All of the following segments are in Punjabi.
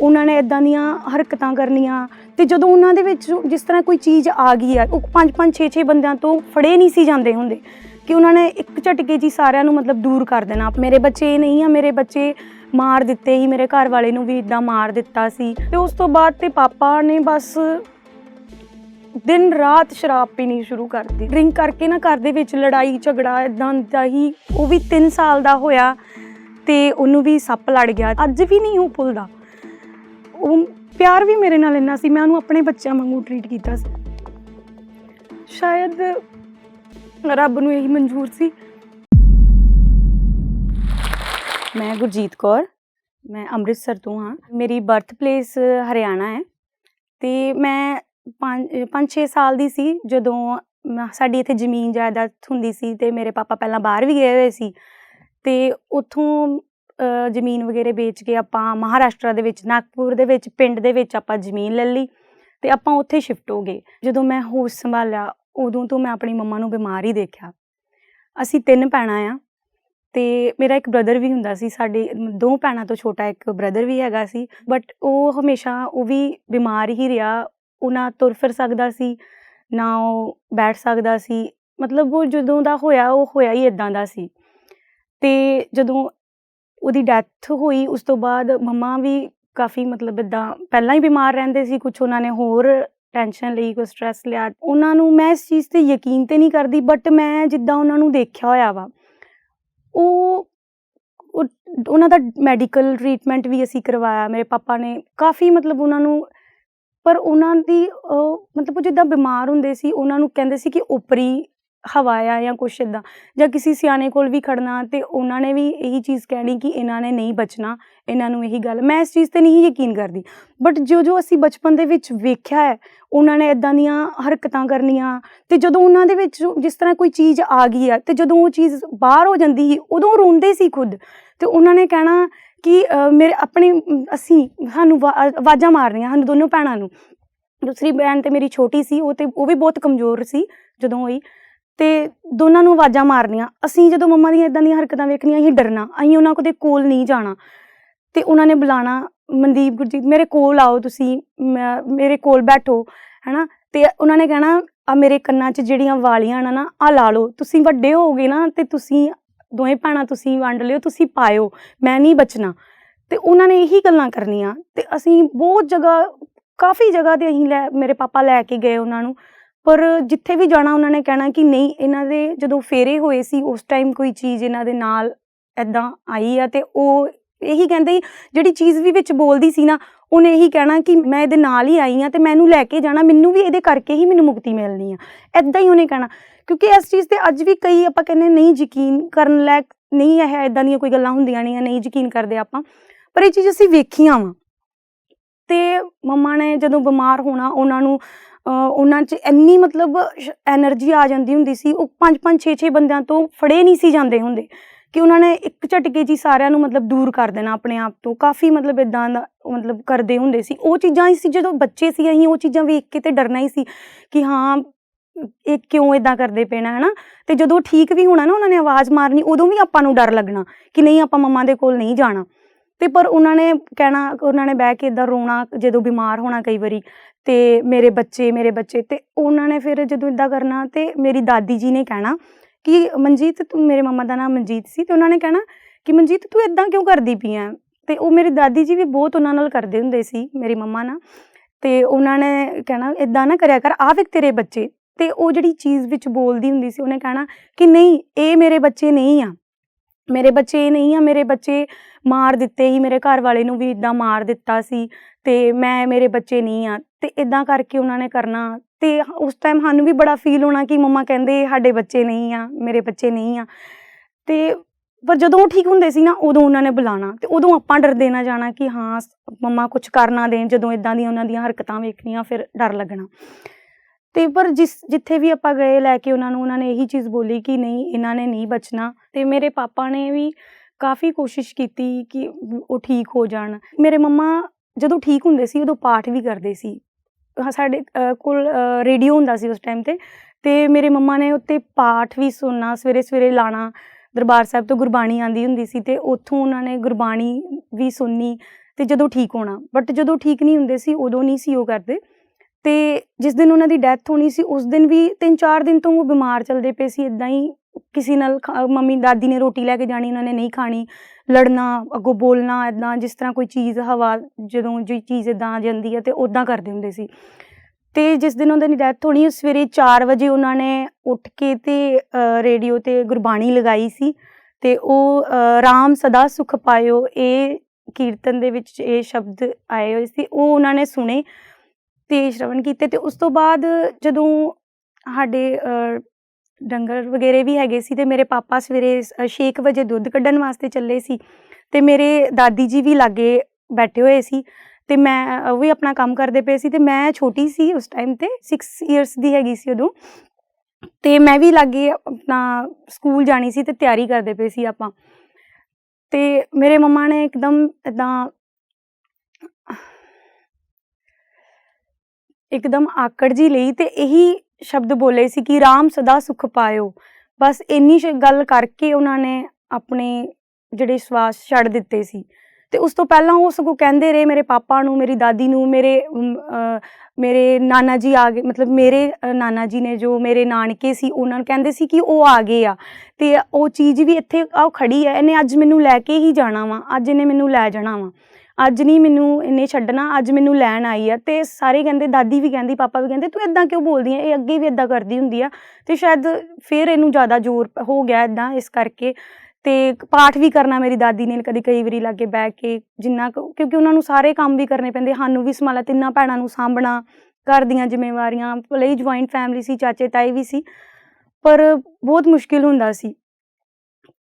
ਉਹਨਾਂ ਨੇ ਇਦਾਂ ਦੀਆਂ ਹਰਕਤਾਂ ਕਰਨੀਆਂ ਤੇ ਜਦੋਂ ਉਹਨਾਂ ਦੇ ਵਿੱਚ ਜਿਸ ਤਰ੍ਹਾਂ ਕੋਈ ਚੀਜ਼ ਆ ਗਈ ਆ, ਉਹ ਪੰਜ ਪੰਜ 6 6 ਬੰਦਿਆਂ ਤੋਂ ਫੜੇ ਨਹੀਂ ਸੀ ਜਾਂਦੇ ਹੁੰਦੇ ਕਿ ਉਹਨਾਂ ਨੇ ਇੱਕ ਝਟਕੇ ਜੀ ਸਾਰਿਆਂ ਨੂੰ ਮਤਲਬ ਦੂਰ ਕਰ ਦੇਣਾ। ਮੇਰੇ ਬੱਚੇ ਇਹ ਨਹੀਂ ਆ, ਮੇਰੇ ਬੱਚੇ ਮਾਰ ਦਿੱਤੇ ਹੀ ਮੇਰੇ ਘਰ ਵਾਲੇ ਨੂੰ ਵੀ ਇਦਾਂ ਮਾਰ ਦਿੱਤਾ ਸੀ। ਤੇ ਉਸ ਤੋਂ ਬਾਅਦ ਤੇ ਪਾਪਾ ਨੇ ਬਸ ਦਿਨ ਰਾਤ ਸ਼ਰਾਬ ਪੀਣੀ ਸ਼ੁਰੂ ਕਰ ਦਿੱਤੀ। ਡਰਿੰਕ ਕਰਕੇ ਨਾ ਘਰ ਦੇ ਵਿੱਚ ਲੜਾਈ, ਝਗੜਾ ਇਦਾਂ ਦਾ ਹੀ, ਉਹ ਵੀ 3 ਸਾਲ ਦਾ ਹੋਇਆ ਤੇ ਉਹਨੂੰ ਵੀ ਸੱਪ ਲੜ ਗਿਆ। ਅੱਜ ਵੀ ਨਹੀਂ ਉਹ ਭੁੱਲਦਾ। ਉਹ ਪਿਆਰ ਵੀ ਮੇਰੇ ਨਾਲ ਇੰਨਾ ਸੀ, ਮੈਂ ਉਹਨੂੰ ਆਪਣੇ ਬੱਚਿਆਂ ਵਾਂਗੂ ਟ੍ਰੀਟ ਕੀਤਾ ਸੀ। ਸ਼ਾਇਦ ਰੱਬ ਨੂੰ ਇਹੀ ਮਨਜ਼ੂਰ ਸੀ। ਮੈਂ ਗੁਰਜੀਤ ਕੌਰ, ਮੈਂ ਅੰਮ੍ਰਿਤਸਰ ਤੋਂ ਹਾਂ। ਮੇਰੀ ਬਰਥ ਪਲੇਸ ਹਰਿਆਣਾ ਹੈ ਤੇ ਮੈਂ 5-6 ਸਾਲ ਦੀ ਸੀ ਜਦੋਂ ਮ- ਸਾਡੀ ਇੱਥੇ ਜ਼ਮੀਨ ਜਾਇਦਾਦ ਹੁੰਦੀ ਸੀ ਤੇ ਮੇਰੇ ਪਾਪਾ ਪਹਿਲਾਂ ਬਾਹਰ ਵੀ ਗਏ ਹੋਏ ਸੀ ਤੇ ਉੱਥੋਂ ਜ਼ਮੀਨ ਵਗੈਰੇ ਵੇਚ ਕੇ ਆਪਾਂ ਮਹਾਰਾਸ਼ਟਰ ਦੇ ਵਿੱਚ, ਨਾਗਪੁਰ ਦੇ ਵਿੱਚ, ਪਿੰਡ ਦੇ ਵਿੱਚ ਆਪਾਂ ਜ਼ਮੀਨ ਲੈ ਲਈ ਤੇ ਆਪਾਂ ਉੱਥੇ ਸ਼ਿਫਟ ਹੋ ਗਏ। ਜਦੋਂ ਮੈਂ ਹੋਸ਼ ਸੰਭਾਲਿਆ, ਉਦੋਂ ਤੋਂ ਮੈਂ ਆਪਣੀ ਮੰਮਾ ਨੂੰ ਬਿਮਾਰ ਹੀ ਦੇਖਿਆ। ਅਸੀਂ ਤਿੰਨ ਭੈਣਾਂ ਆ ਤੇ ਮੇਰਾ ਇੱਕ ਬ੍ਰਦਰ ਵੀ ਹੁੰਦਾ ਸੀ, ਸਾਡੇ ਦੋ ਭੈਣਾਂ ਤੋਂ ਛੋਟਾ ਇੱਕ ਬ੍ਰਦਰ ਵੀ ਹੈਗਾ ਸੀ ਬਟ ਉਹ ਹਮੇਸ਼ਾ ਉਹ ਵੀ ਬਿਮਾਰ ਹੀ ਰਿਹਾ। ਉਹ ਨਾ ਤੁਰ ਫਿਰ ਸਕਦਾ ਸੀ, ਨਾ ਉਹ ਬੈਠ ਸਕਦਾ ਸੀ। ਮਤਲਬ ਉਹ ਜਦੋਂ ਦਾ ਹੋਇਆ, ਉਹ ਹੋਇਆ ਹੀ ਇਦਾਂ ਦਾ ਸੀ। ਤੇ ਜਦੋਂ ਉਹਦੀ ਡੈਥ ਹੋਈ, ਉਸ ਤੋਂ ਬਾਅਦ ਮੰਮਾ ਵੀ ਕਾਫੀ ਮਤਲਬ ਇਦਾਂ ਪਹਿਲਾਂ ਹੀ ਬਿਮਾਰ ਰਹਿੰਦੇ ਸੀ ਕੁਝ ਉਹਨਾਂ ਨੇ ਹੋਰ ਟੈਨਸ਼ਨ ਲਈ, ਕੋਈ ਸਟ੍ਰੈਸ ਲਿਆ। ਉਹਨਾਂ ਨੂੰ ਮੈਂ ਇਸ ਚੀਜ਼ ਤੇ ਯਕੀਨ ਤੇ ਨਹੀਂ ਕਰਦੀ ਬਟ ਮੈਂ ਜਿੱਦਾਂ ਉਹਨਾਂ ਨੂੰ ਦੇਖਿਆ ਹੋਇਆ ਵਾ, ਉਹ ਉਹਨਾਂ ਦਾ ਮੈਡੀਕਲ ਟ੍ਰੀਟਮੈਂਟ ਵੀ ਅਸੀਂ ਕਰਵਾਇਆ। ਮੇਰੇ ਪਾਪਾ ਨੇ ਕਾਫੀ ਮਤਲਬ ਉਹਨਾਂ ਨੂੰ, ਪਰ ਉਹਨਾਂ ਦੀ ਮਤਲਬ ਉਹ ਜਿੱਦਾਂ ਬਿਮਾਰ ਹੁੰਦੇ ਸੀ, ਉਹਨਾਂ ਨੂੰ ਕਹਿੰਦੇ ਸੀ ਕਿ ਉਪਰੀ ਹਵਾਇਆ ਜਾਂ ਕੁਛ ਇਦਾਂ ਜਾਂ ਕਿਸੇ ਸਿਆਣੇ ਕੋਲ ਵੀ ਖੜਨਾ ਤੇ ਉਹਨਾਂ ਨੇ ਵੀ ਇਹੀ ਚੀਜ਼ ਕਹਿਣੀ ਕਿ ਇਹਨਾਂ ਨੇ ਨਹੀਂ ਬਚਣਾ, ਇਹਨਾਂ ਨੂੰ ਇਹੀ ਗੱਲ। ਮੈਂ ਇਸ ਚੀਜ਼ ਤੇ ਨਹੀਂ ਯਕੀਨ ਕਰਦੀ। ਬਟ ਜੋ ਜੋ ਅਸੀਂ ਬਚਪਨ ਦੇ ਵਿੱਚ ਵੇਖਿਆ ਹੈ, ਉਹਨਾਂ ਨੇ ਇਦਾਂ ਦੀਆਂ ਹਰਕਤਾਂ ਕਰਨੀਆਂ ਤੇ ਜਦੋਂ ਉਹਨਾਂ ਦੇ ਵਿੱਚ ਜਿਸ ਤਰ੍ਹਾਂ ਕੋਈ ਚੀਜ਼ ਆ ਗਈ ਆ ਤੇ ਜਦੋਂ ਉਹ ਚੀਜ਼ ਬਾਹਰ ਹੋ ਜਾਂਦੀ ਸੀ, ਉਦੋਂ ਰੋਂਦੇ ਸੀ ਖੁਦ। ਤੇ ਉਹਨਾਂ ਨੇ ਕਹਿਣਾ ਕਿ ਮੇਰੇ ਆਪਣੇ, ਅਸੀਂ ਸਾਨੂੰ ਵਾ- ਆਵਾਜ਼ਾਂ ਮਾਰਨੀਆਂ ਸਾਨੂੰ ਦੋਨੋਂ ਭੈਣਾਂ ਨੂੰ। ਦੂਸਰੀ ਭੈਣ ਤੇ ਮੇਰੀ ਛੋਟੀ ਸੀ, ਉਹ ਤੇ, ਉਹ ਵੀ ਬਹੁਤ ਕਮਜ਼ੋਰ ਸੀ ਜਦੋਂ ਹੋਈ। ਤੇ ਦੋਨਾਂ ਨੂੰ ਆਵਾਜ਼ਾਂ ਮਾਰਨੀਆਂ। ਅਸੀਂ ਜਦੋਂ ਮੰਮਾ ਦੀਆਂ ਇਦਾਂ ਦੀਆਂ ਹਰਕਤਾਂ ਵੇਖਣੀਆਂ, ਅਸੀਂ ਡਰਨਾ। ਅਸੀਂ ਉਹਨਾਂ ਕੋਲ ਕੋਲ ਨਹੀਂ ਜਾਣਾ। ਤੇ ਉਹਨਾਂ ਨੇ ਬੁਲਾਣਾ, ਮਨਦੀਪ ਗੁਰਜੀਤ, ਮੇਰੇ ਕੋਲ ਆਓ ਤੁਸੀਂ। ਮੈਂ- ਮੇਰੇ ਕੋਲ ਬੈਠੋ। ਹੈਨਾ? ਤੇ ਉਹਨਾਂ ਨੇ ਕਹਿਣਾ, ਆ ਮੇਰੇ ਕੰਨਾਂ 'ਚ ਜਿਹੜੀਆਂ ਵਾਲੀਆਂ ਨੇ ਨਾ ਆ ਲਾ ਲਓ। ਤੁਸੀਂ ਵੱਡੇ ਹੋਗੇ ਨਾ, ਤੇ ਤੁਸੀਂ, ਦੋਵੇਂ ਭੈਣਾਂ ਤੁਸੀਂ ਵੰਡ ਲਿਓ, ਤੁਸੀਂ ਪਾਇਓ। ਮੈਂ ਨਹੀਂ ਬਚਣਾ। ਤੇ ਉਹਨਾਂ ਨੇ ਇਹੀ ਗੱਲਾਂ ਕਰਨੀਆਂ। ਤੇ ਅਸੀਂ ਬਹੁਤ ਜਗ੍ਹਾ, ਕਾਫੀ ਜਗ੍ਹਾ ਤੇ ਅਸੀਂ ਲੈ, ਮੇਰੇ ਪਾਪਾ ਲੈ ਕੇ ਗਏ ਉਹਨਾਂ ਨੂੰ। ਪਰ ਜਿੱਥੇ ਵੀ ਜਾਣਾ ਉਹਨਾਂ ਨੇ ਕਹਿਣਾ ਕਿ ਨਹੀਂ, ਇਹਨਾਂ ਦੇ ਜਦੋਂ ਫੇਰੇ ਹੋਏ ਸੀ, ਉਸ ਟਾਈਮ ਕੋਈ ਚੀਜ਼ ਇਹਨਾਂ ਦੇ ਨਾਲ ਐਦਾਂ ਆਈ ਆ ਤੇ ਉਹ ਇਹੀ ਕਹਿੰਦੇ ਜਿਹੜੀ ਚੀਜ਼ ਵੀ ਵਿੱਚ ਬੋਲਦੀ ਸੀ ਨਾ, ਉਹਨੇ ਇਹੀ ਕਹਿਣਾ ਕਿ ਮੈਂ ਇਹਦੇ ਨਾਲ ਹੀ ਆਈ ਆ ਤੇ ਮੈਨੂੰ ਲੈ ਕੇ ਜਾਣਾ, ਮੈਨੂੰ ਵੀ ਇਹਦੇ ਕਰਕੇ ਹੀ ਮੈਨੂੰ ਮੁਕਤੀ ਮਿਲਣੀ ਆ। ਐਦਾਂ ਹੀ ਉਹਨੇ ਕਹਿਣਾ। ਕਿਉਂਕਿ ਇਸ ਚੀਜ਼ ਤੇ ਅੱਜ ਵੀ ਕਈ ਆਪਾਂ ਕਹਿੰਦੇ ਨਹੀਂ ਯਕੀਨ ਕਰਨ ਲੈ ਨਹੀਂ ਇਹ ਐਦਾਂ ਦੀਆਂ ਕੋਈ ਗੱਲਾਂ ਹੁੰਦੀਆਂ ਨਹੀਂ ਨਹੀਂ ਯਕੀਨ ਕਰਦੇ ਆਪਾਂ। ਪਰ ਇਹ ਚੀਜ਼ ਅਸੀਂ ਵੇਖੀਆਂ ਵਾ। ਤੇ ਮੰਮਾ ਨੇ ਜਦੋਂ ਬਿਮਾਰ ਹੋਣਾ, ਉਹਨਾਂ ਨੂੰ ਉਹਨਾਂ 'ਚ ਇੰਨੀ ਮਤਲਬ એનર્ਜੀ ਆ ਜਾਂਦੀ ਹੁੰਦੀ ਸੀ, ਉਹ ਪੰਜ ਪੰਜ 6-6 ਬੰਦਿਆਂ ਤੋਂ ਫੜੇ ਨਹੀਂ ਸੀ ਜਾਂਦੇ ਹੁੰਦੇ ਕਿ ਉਹਨਾਂ ਨੇ ਇੱਕ ਝਟਕੇ ਜੀ ਸਾਰਿਆਂ ਨੂੰ ਮਤਲਬ ਦੂਰ ਕਰ ਦੇਣਾ ਆਪਣੇ ਆਪ ਤੋਂ, ਕਾਫੀ ਮਤਲਬ ਇਦਾਂ ਦਾ ਮਤਲਬ ਕਰਦੇ ਹੁੰਦੇ ਸੀ। ਉਹ ਚੀਜ਼ਾਂ ਹੀ ਸੀ, ਜਦੋਂ ਬੱਚੇ ਸੀ ਅਸੀਂ ਉਹ ਚੀਜ਼ਾਂ ਵੇਖ ਕੇ ਤੇ ਡਰਨਾ ਹੀ ਸੀ ਕਿ ਹਾਂ, ਇਹ ਕਿਉਂ ਇਦਾਂ ਕਰਦੇ ਪੈਣਾ ਹੈ ਨਾ ਤੇ ਜਦੋਂ ਠੀਕ ਵੀ ਹੋਣਾ ਨਾ ਉਹਨਾਂ ਨੇ ਆਵਾਜ਼ ਮਾਰਨੀ, ਉਦੋਂ ਵੀ ਆਪਾਂ ਨੂੰ ਡਰ ਲੱਗਣਾ ਕਿ ਨਹੀਂ ਆਪਾਂ ਮਮਾ ਦੇ ਕੋਲ ਨਹੀਂ ਜਾਣਾ। ਤੇ ਪਰ ਉਹਨਾਂ ਨੇ ਕਹਿਣਾ, ਉਹਨਾਂ ਨੇ ਬਹਿ ਕੇ ਇਦਾਂ ਰੋਣਾ, ਜਦੋਂ ਬਿਮਾਰ ਹੋਣਾ ਕਈ ਵਾਰੀ, ਤੇ ਮੇਰੇ ਬੱਚੇ ਮੇਰੇ ਬੱਚੇ, ਤੇ ਉਹਨਾਂ ਨੇ ਫਿਰ ਜਦੋਂ ਇਦਾਂ ਕਰਨਾ, ਤੇ ਮੇਰੀ ਦਾਦੀ ਜੀ ਨੇ ਕਹਿਣਾ ਕਿ, ਮਨਜੀਤ, ਤੂੰ ਮੇਰੇ ਮੰਮਾ ਦਾ ਨਾਮ ਮਨਜੀਤ ਸੀ, ਤੇ ਉਹਨਾਂ ਨੇ ਕਹਿਣਾ ਕਿ, ਮਨਜੀਤ, ਤੂੰ ਇਦਾਂ ਕਿਉਂ ਕਰਦੀ ਪਈ ਐ? ਤੇ ਉਹ ਮੇਰੀ ਦਾਦੀ ਜੀ ਵੀ ਬਹੁਤ ਉਹਨਾਂ ਨਾਲ ਕਰਦੇ ਹੁੰਦੇ ਸੀ, ਮੇਰੀ ਮੰਮਾ ਨਾਲ, ਤੇ ਉਹਨਾਂ ਨੇ ਕਹਿਣਾ ਇਦਾਂ ਨਾ ਕਰਿਆ ਕਰ ਆ ਵੇਖ ਤੇਰੇ ਬੱਚੇ, ਤੇ ਉਹ ਜਿਹੜੀ ਚੀਜ਼ ਵਿੱਚ ਬੋਲਦੀ ਹੁੰਦੀ ਸੀ, ਉਹਨੇ ਕਹਿਣਾ ਕਿ, ਨਹੀਂ, ਇਹ ਮੇਰੇ ਬੱਚੇ ਨਹੀਂ ਆ। ਮੇਰੇ ਬੱਚੇ ਇਹ ਨਹੀਂ ਆ, ਮੇਰੇ ਬੱਚੇ ਮਾਰ ਦਿੱਤੇ ਹੀ ਮੇਰੇ ਘਰ ਵਾਲੇ ਨੂੰ ਵੀ ਇਦਾਂ ਮਾਰ ਦਿੱਤਾ ਸੀ ਤੇ ਮੈਂ, ਮੇਰੇ ਬੱਚੇ ਨਹੀਂ ਆ, ਤੇ ਇਦਾਂ ਕਰਕੇ ਉਹਨਾਂ ਨੇ ਕਰਨਾ ਤੇ ਉਸ ਟਾਈਮ ਸਾਨੂੰ ਵੀ ਬੜਾ ਫੀਲ ਹੋਣਾ ਕਿ ਮੰਮਾ ਕਹਿੰਦੇ ਸਾਡੇ ਬੱਚੇ ਨਹੀਂ ਆ, ਮੇਰੇ ਬੱਚੇ ਨਹੀਂ ਆ। ਤੇ ਪਰ ਜਦੋਂ ਉਹ ਠੀਕ ਹੁੰਦੇ ਸੀ ਨਾ, ਉਦੋਂ ਉਹਨਾਂ ਨੇ ਬੁਲਾਣਾ ਤੇ ਉਦੋਂ ਆਪਾਂ ਡਰਦੇ ਨਾ ਜਾਣਾ ਕਿ ਹਾਂ, ਮੰਮਾ ਕੁਝ ਕਰ ਨਾ ਦੇਣ, ਜਦੋਂ ਇਦਾਂ ਦੀਆਂ ਉਹਨਾਂ ਦੀਆਂ ਹਰਕਤਾਂ ਵੇਖਣੀਆਂ ਫਿਰ ਡਰ ਲੱਗਣਾ। ਤੇ ਪਰ ਜਿਸ ਜਿੱਥੇ ਵੀ ਆਪਾਂ ਗਏ ਲੈ ਕੇ ਉਹਨਾਂ ਨੂੰ ਉਹਨਾਂ ਨੇ ਇਹੀ ਚੀਜ਼ ਬੋਲੀ ਕਿ ਨਹੀਂ ਇਹਨਾਂ ਨੇ ਨਹੀਂ ਬਚਣਾ। ਤੇ ਮੇਰੇ ਪਾਪਾ ਨੇ ਵੀ ਕਾਫੀ ਕੋਸ਼ਿਸ਼ ਕੀਤੀ ਕਿ ਉਹ ਠੀਕ ਹੋ ਜਾਣ। ਮੇਰੇ ਮੰਮਾ ਜਦੋਂ ਠੀਕ ਹੁੰਦੇ ਸੀ ਉਦੋਂ ਪਾਠ ਵੀ ਕਰਦੇ ਸੀ। ਹਾਂ, ਸਾਡੇ ਕੋਲ ਰੇਡੀਓ ਹੁੰਦਾ ਸੀ ਉਸ ਟਾਈਮ ਤੇ ਤੇ ਮੇਰੇ ਮੰਮਾ ਨੇ ਉੱਤੇ ਪਾਠ ਵੀ ਸੁਣਨਾ ਸਵੇਰੇ ਸਵੇਰੇ ਲਾਣਾ। ਦਰਬਾਰ ਸਾਹਿਬ ਤੋਂ ਗੁਰਬਾਣੀ ਆਂਦੀ ਹੁੰਦੀ ਸੀ ਤੇ ਉੱਥੋਂ ਉਹਨਾਂ ਨੇ ਗੁਰਬਾਣੀ ਵੀ ਸੁਣਨੀ ਤੇ ਜਦੋਂ ਠੀਕ ਹੋਣਾ। ਬਟ ਜਦੋਂ ਠੀਕ ਨਹੀਂ ਹੁੰਦੇ ਸੀ ਉਦੋਂ ਨਹੀਂ ਸੀ ਉਹ ਕਰਦੇ। ਤੇ ਜਿਸ ਦਿਨ ਉਹਨਾਂ ਦੀ ਡੈਥ ਹੋਣੀ ਸੀ, ਉਸ ਦਿਨ ਵੀ 3-4 ਦਿਨ ਤੋਂ ਉਹ ਬਿਮਾਰ ਚੱਲਦੇ ਪਏ ਸੀ ਇਦਾਂ ਹੀ ਕਿਸੇ ਨਾਲ ਖਾ- ਮੰਮੀ ਦਾਦੀ ਨੇ ਰੋਟੀ ਲੈ ਕੇ ਜਾਣੀ, ਉਹਨਾਂ ਨੇ ਨਹੀਂ ਖਾਣੀ, ਲੜਨਾ, ਅੱਗੋਂ ਬੋਲਣਾ ਇਦਾਂ ਜਿਸ ਤਰ੍ਹਾਂ ਕੋਈ ਚੀਜ਼, ਹਵਾ ਜਦੋਂ ਜੋ ਚੀਜ਼ ਇਦਾਂ ਆ ਜਾਂਦੀ ਹੈ ਤੇ ਉਦਾਂ ਕਰਦੇ ਹੁੰਦੇ ਸੀ। ਤੇ ਜਿਸ ਦਿਨ ਉਹਨਾਂ ਦੀ ਡੈਥ ਹੋਣੀ ਸਵੇਰੇ 4 ਵਜੇ ਉਹਨਾਂ ਨੇ ਉੱਠ ਕੇ ਤੇ ਰੇਡੀਓ ਤੇ ਗੁਰਬਾਣੀ ਲਗਾਈ ਸੀ ਤੇ ਉਹ ਰਾਮ ਸਦਾ ਸੁਖ ਪਾਇਓ, ਇਹ ਕੀਰਤਨ ਦੇ ਵਿੱਚ ਇਹ ਸ਼ਬਦ ਆਏ ਹੋਏ ਸੀ, ਉਹ ਉਹਨਾਂ ਨੇ ਸੁਣੇ। ਤੇ ਸ਼ਰਵਣ ਕੀਤੇ ਤੇ ਉਸ ਤੋਂ ਬਾਅਦ ਜਦੋਂ ਸਾਡੇ ਡੰਗਰ ਵਗੈਰੇ ਵੀ ਹੈਗੇ ਸੀ ਤੇ ਮੇਰੇ ਪਾਪਾ ਸਵੇਰੇ 6 ਵਜੇ ਦੁੱਧ ਕੱਢਣ ਵਾਸਤੇ ਚੱਲੇ ਸੀ ਤੇ ਮੇਰੇ ਦਾਦੀ ਜੀ ਵੀ ਲਾਗੇ ਬੈਠੇ ਹੋਏ ਸੀ ਤੇ ਮੈਂ ਉਹ ਵੀ ਆਪਣਾ ਕੰਮ ਕਰਦੇ ਪਏ ਸੀ ਤੇ ਮੈਂ ਛੋਟੀ ਸੀ ਉਸ ਟਾਈਮ ਤੇ 6 ਇਅਰਸ ਦੀ ਹੈਗੀ ਸੀ ਉਦੋਂ ਤੇ ਮੈਂ ਵੀ ਲਾਗੇ ਆਪਣਾ ਸਕੂਲ ਜਾਣੀ ਸੀ ਤੇ ਤਿਆਰੀ ਕਰਦੇ ਪਏ ਸੀ ਆਪਾਂ ਤੇ ਮੇਰੇ ਮੰਮਾ ਨੇ ਇੱਕਦਮ ਇਦਾਂ ਇੱਕਦਮ ਆਕੜ ਜੀ ਲਈ ਤੇ ਇਹੀ ਸ਼ਬਦ ਬੋਲੇ ਸੀ ਕਿ ਰਾਮ ਸਦਾ ਸੁਖ ਪਾਇਓ। ਬਸ ਇੰਨੀ ਸ਼ ਗੱਲ ਕਰਕੇ ਉਹਨਾਂ ਨੇ ਆਪਣੇ ਜਿਹੜੇ ਸਵਾਸ ਛੱਡ ਦਿੱਤੇ ਸੀ। ਤੇ ਉਸ ਤੋਂ ਪਹਿਲਾਂ ਉਹ ਸਗੋਂ ਕਹਿੰਦੇ ਰਹੇ ਮੇਰੇ ਪਾਪਾ ਨੂੰ, ਮੇਰੀ ਦਾਦੀ ਨੂੰ, ਮੇਰੇ ਮੇਰੇ ਨਾਨਾ ਜੀ ਆ ਗਏ, ਮਤਲਬ ਮੇਰੇ ਨਾਨਾ ਜੀ ਨੇ ਜੋ ਮੇਰੇ ਨਾਨਕੇ ਸੀ, ਉਹਨਾਂ ਨੂੰ ਕਹਿੰਦੇ ਸੀ ਕਿ ਉਹ ਆ ਗਏ ਆ। ਤੇ ਉਹ ਚੀਜ਼ ਵੀ ਇੱਥੇ ਆ ਖੜੀ ਹੈ ਇਹਨੇ ਅੱਜ ਮੈਨੂੰ ਲੈ ਕੇ ਹੀ ਜਾਣਾ ਵਾ, ਅੱਜ ਇਹਨੇ ਮੈਨੂੰ ਲੈ ਜਾਣਾ ਵਾ। ਅੱਜ ਨਹੀਂ ਮੈਨੂੰ ਇਹਨੇ ਛੱਡਣਾ, ਅੱਜ ਮੈਨੂੰ ਲੈਣ ਆਈ ਆ। ਤੇ ਸਾਰੇ ਕਹਿੰਦੇ, ਦਾਦੀ ਵੀ ਕਹਿੰਦੀ, ਪਾਪਾ ਵੀ ਕਹਿੰਦੇ, ਤੂੰ ਇਦਾਂ ਕਿਉਂ ਬੋਲਦੀ ਆ ਇਹ ਅੱਗੇ ਵੀ ਇਦਾਂ ਕਰਦੀ ਹੁੰਦੀ ਆ। ਤੇ ਸ਼ਾਇਦ ਫਿਰ ਇਹਨੂੰ ਜ਼ਿਆਦਾ ਜ਼ੋਰ ਹੋ ਗਿਆ ਇਦਾਂ ਇਸ ਕਰਕੇ। ਤੇ ਪਾਠ ਵੀ ਕਰਨਾ ਮੇਰੀ ਦਾਦੀ ਨੇ ਕਦੇ ਕਈ ਵਾਰੀ ਲਾਗੇ ਬਹਿ ਕੇ, ਜਿੰਨਾ ਕੁ- ਕਿਉਂਕਿ ਉਹਨਾਂ ਨੂੰ ਸਾਰੇ ਕੰਮ ਵੀ ਕਰਨੇ ਪੈਂਦੇ। ਸਾਨੂੰ ਵੀ ਸੰਭਾਲਾ, ਤਿੰਨਾਂ ਭੈਣਾਂ ਨੂੰ ਸਾਂਭਣਾ, ਘਰ ਦੀਆਂ ਜ਼ਿੰਮੇਵਾਰੀਆਂ। ਭਲੇ ਹੀ ਜੁਆਇੰਟ ਫੈਮਿਲੀ ਸੀ, ਚਾਚੇ ਤਾਏ ਵੀ ਸੀ। ਪਰ ਬਹੁਤ ਮੁਸ਼ਕਿਲ ਹੁੰਦਾ ਸੀ।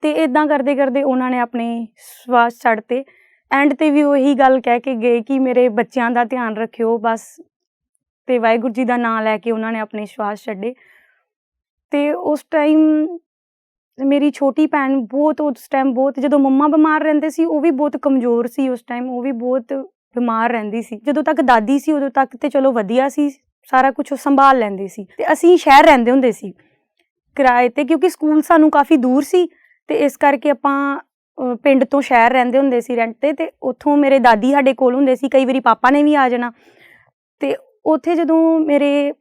ਤੇ ਇਦਾਂ ਕਰਦੇ ਕਰਦੇ ਉਹਨਾਂ ਨੇ ਆਪਣੇ ਸਵਾਸ ਛੱਡਤੇ ਐਂਡ ਤੇ ਵੀ ਉਹੀ ਗੱਲ ਕਹਿ ਕੇ ਗਏ ਕਿ ਮੇਰੇ ਬੱਚਿਆਂ ਦਾ ਧਿਆਨ ਰੱਖਿਓ, ਬਸ। ਤੇ ਵਾਹਿਗੁਰੂ ਜੀ ਦਾ ਨਾਮ ਲੈ ਕੇ ਉਹਨਾਂ ਨੇ ਆਪਣੇ ਸਵਾਸ ਛੱਡੇ। ਤੇ ਉਸ ਟਾਈਮ ਮੇਰੀ ਛੋਟੀ ਭੈਣ ਬਹੁਤ ਉਸ ਟਾਈਮ ਬਹੁਤ, ਜਦੋਂ ਮੰਮਾ ਬਿਮਾਰ ਰਹਿੰਦੇ ਸੀ, ਉਹ ਵੀ ਬਹੁਤ ਕਮਜ਼ੋਰ ਸੀ ਉਸ ਟਾਈਮ ਉਹ ਵੀ ਬਹੁਤ ਬਿਮਾਰ ਰਹਿੰਦੀ ਸੀ। ਜਦੋਂ ਤੱਕ ਦਾਦੀ ਸੀ, ਉਦੋਂ ਤੱਕ ਤੇ ਚਲੋ ਵਧੀਆ ਸੀ, ਸਾਰਾ ਕੁਝ ਉਹ ਸੰਭਾਲ ਲੈਂਦੇ ਸੀ। ਤੇ ਅਸੀਂ ਸ਼ਹਿਰ ਰਹਿੰਦੇ ਹੁੰਦੇ ਸੀ ਕਿਰਾਏ ਤੇ, ਕਿਉਂਕਿ ਸਕੂਲ ਸਾਨੂੰ ਕਾਫੀ ਦੂਰ ਸੀ। ਤੇ ਇਸ ਕਰਕੇ ਆਪਾਂ ਪਿੰਡ ਤੋਂ ਸ਼ਹਿਰ ਰਹਿੰਦੇ ਹੁੰਦੇ ਸੀ ਰੈਂਟ ਤੇ ਤੇ ਉੱਥੋਂ ਮੇਰੇ ਦਾਦੀ ਸਾਡੇ ਕੋਲ ਹੁੰਦੇ ਸੀ ਕਈ ਵਾਰੀ ਪਾਪਾ ਨੇ ਵੀ ਆ ਜਾਣਾ। ਤੇ ਉੱਥੇ ਜਦੋਂ ਮੇਰੇ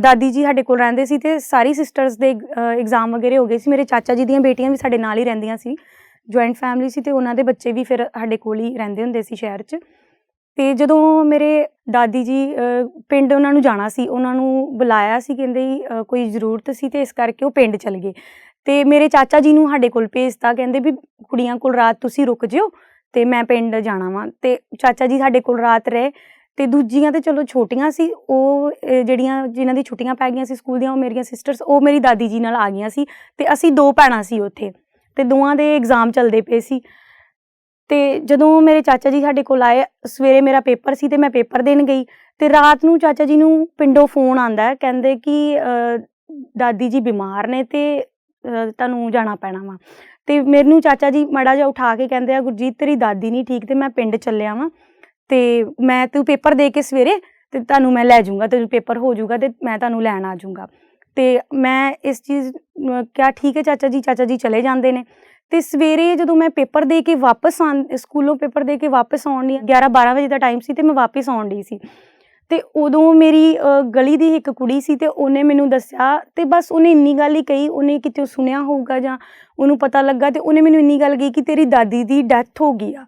ਦਾਦੀ ਜੀ ਸਾਡੇ ਕੋਲ ਰਹਿੰਦੇ ਸੀ ਤੇ ਸਾਰੀ ਸਿਸਟਰਸ ਦੇ ਐਗਜ਼ਾਮ ਵਗੈਰੇ ਹੋ ਗਏ ਸੀ ਮੇਰੇ ਚਾਚਾ ਜੀ ਦੀਆਂ ਬੇਟੀਆਂ ਵੀ ਸਾਡੇ ਨਾਲ ਹੀ ਰਹਿੰਦੀਆਂ ਸੀ। ਜੁਆਇੰਟ ਫੈਮਿਲੀ ਸੀ ਤੇ ਉਹਨਾਂ ਦੇ ਬੱਚੇ ਵੀ ਫਿਰ ਸਾਡੇ ਕੋਲ ਹੀ ਰਹਿੰਦੇ ਹੁੰਦੇ ਸੀ ਸ਼ਹਿਰ 'ਚ। ਤੇ ਜਦੋਂ ਮੇਰੇ ਦਾਦੀ ਜੀ ਪਿੰਡ ਉਹਨਾਂ ਨੂੰ ਜਾਣਾ ਸੀ ਉਹਨਾਂ ਨੂੰ ਬੁਲਾਇਆ ਸੀ ਕਹਿੰਦੇ ਜੀ, ਕੋਈ ਜ਼ਰੂਰਤ ਸੀ ਤੇ ਇਸ ਕਰਕੇ ਉਹ ਪਿੰਡ ਚਲ ਗਏ। ਤੇ ਮੇਰੇ ਚਾਚਾ ਜੀ ਨੂੰ ਸਾਡੇ ਕੋਲ ਭੇਜਤਾ, ਕਹਿੰਦੇ ਵੀ ਕੁੜੀਆਂ ਕੋਲ ਰਾਤ ਤੁਸੀਂ ਰੁਕ ਜਿਓ ਤੇ ਮੈਂ ਪਿੰਡ ਜਾਣਾ ਵਾਂ। ਤੇ ਚਾਚਾ ਜੀ ਸਾਡੇ ਕੋਲ ਰਾਤ ਰਹੇ ਤੇ ਦੂਜੀਆਂ ਤੇ ਚਲੋ ਛੋਟੀਆਂ ਸੀ, ਉਹ ਜਿਹੜੀਆਂ ਜਿਨ੍ਹਾਂ ਦੀ ਛੁੱਟੀਆਂ ਪੈ ਗਈਆਂ ਸੀ ਸਕੂਲ ਦੀਆਂ, ਉਹ ਮੇਰੀਆਂ ਸਿਸਟਰਸ ਉਹ ਮੇਰੀ ਦਾਦੀ ਜੀ ਨਾਲ ਆ ਗਈਆਂ ਸੀ ਤੇ ਅਸੀਂ ਦੋ ਭੈਣਾਂ ਸੀ ਉੱਥੇ ਤੇ ਦੋਵਾਂ ਦੇ ਐਗਜ਼ਾਮ ਚੱਲਦੇ ਪਏ ਸੀ। ਤੇ ਜਦੋਂ ਮੇਰੇ ਚਾਚਾ ਜੀ ਸਾਡੇ ਕੋਲ ਆਏ, ਸਵੇਰੇ ਮੇਰਾ ਪੇਪਰ ਸੀ ਤੇ ਮੈਂ ਪੇਪਰ ਦੇਣ ਗਈ ਤੇ ਰਾਤ ਨੂੰ ਚਾਚਾ ਜੀ ਨੂੰ ਪਿੰਡੋਂ ਫੋਨ ਆਂਦਾ, ਕਹਿੰਦੇ ਕਿ ਦਾਦੀ ਜੀ ਬਿਮਾਰ ਨੇ ਤੇ ਤੁਹਾਨੂੰ ਜਾਣਾ ਪੈਣਾ ਵਾ। ਤੇ ਮੈਨੂੰ ਚਾਚਾ ਜੀ ਮੜਾ ਜਿਹਾ ਉਠਾ ਕੇ ਕਹਿੰਦੇ ਆ, ਗੁਰਜੀਤ, ਤੇਰੀ ਦਾਦੀ ਨਹੀਂ ਠੀਕ ਤੇ ਮੈਂ ਪਿੰਡ ਚੱਲਿਆ ਵਾਂ। ਤੇ ਮੈਂ ਤੂੰ ਪੇਪਰ ਦੇ ਕੇ ਸਵੇਰੇ ਤੇ ਤੁਹਾਨੂੰ ਮੈਂ ਲੈ ਜਾਊਂਗਾ ਤੇ ਪੇਪਰ ਹੋ ਜਾਊਗਾ ਤੇ ਮੈਂ ਤੁਹਾਨੂੰ ਲੈਣ ਆ ਜਾਊਂਗਾ। ਤੇ ਮੈਂ ਇਸ ਚੀਜ਼ ਕਿਹਾ, ਠੀਕ ਹੈ ਚਾਚਾ ਜੀ ਚਾਚਾ ਜੀ ਚਲੇ ਜਾਂਦੇ ਨੇ। ਤੇ ਸਵੇਰੇ ਜਦੋਂ ਮੈਂ ਪੇਪਰ ਦੇ ਕੇ ਵਾਪਸ ਆਂ ਸਕੂਲੋਂ ਪੇਪਰ ਦੇ ਕੇ ਵਾਪਸ ਆਉਣ ਲਈ 11 12 ਵਜੇ ਦਾ ਟਾਈਮ ਸੀ ਤੇ ਮੈਂ ਵਾਪਸ ਆਉਣ ਡਈ ਸੀ। ਤੇ ਉਦੋਂ ਮੇਰੀ ਗਲੀ ਦੀ ਇੱਕ ਕੁੜੀ ਸੀ ਤੇ ਉਹਨੇ ਮੈਨੂੰ ਦੱਸਿਆ ਤੇ ਬਸ ਉਹਨੇ ਇੰਨੀ ਗੱਲ ਹੀ ਕਹੀ, ਉਹਨੇ ਕਿਤੇ ਸੁਣਿਆ ਹੋਊਗਾ ਜਾਂ ਉਹਨੂੰ ਪਤਾ ਲੱਗਾ ਤੇ ਉਹਨੇ ਮੈਨੂੰ ਇੰਨੀ ਗੱਲ ਕਹੀ ਕਿ ਤੇਰੀ ਦਾਦੀ ਦੀ ਡੈਥ ਹੋ ਗਈ ਆ।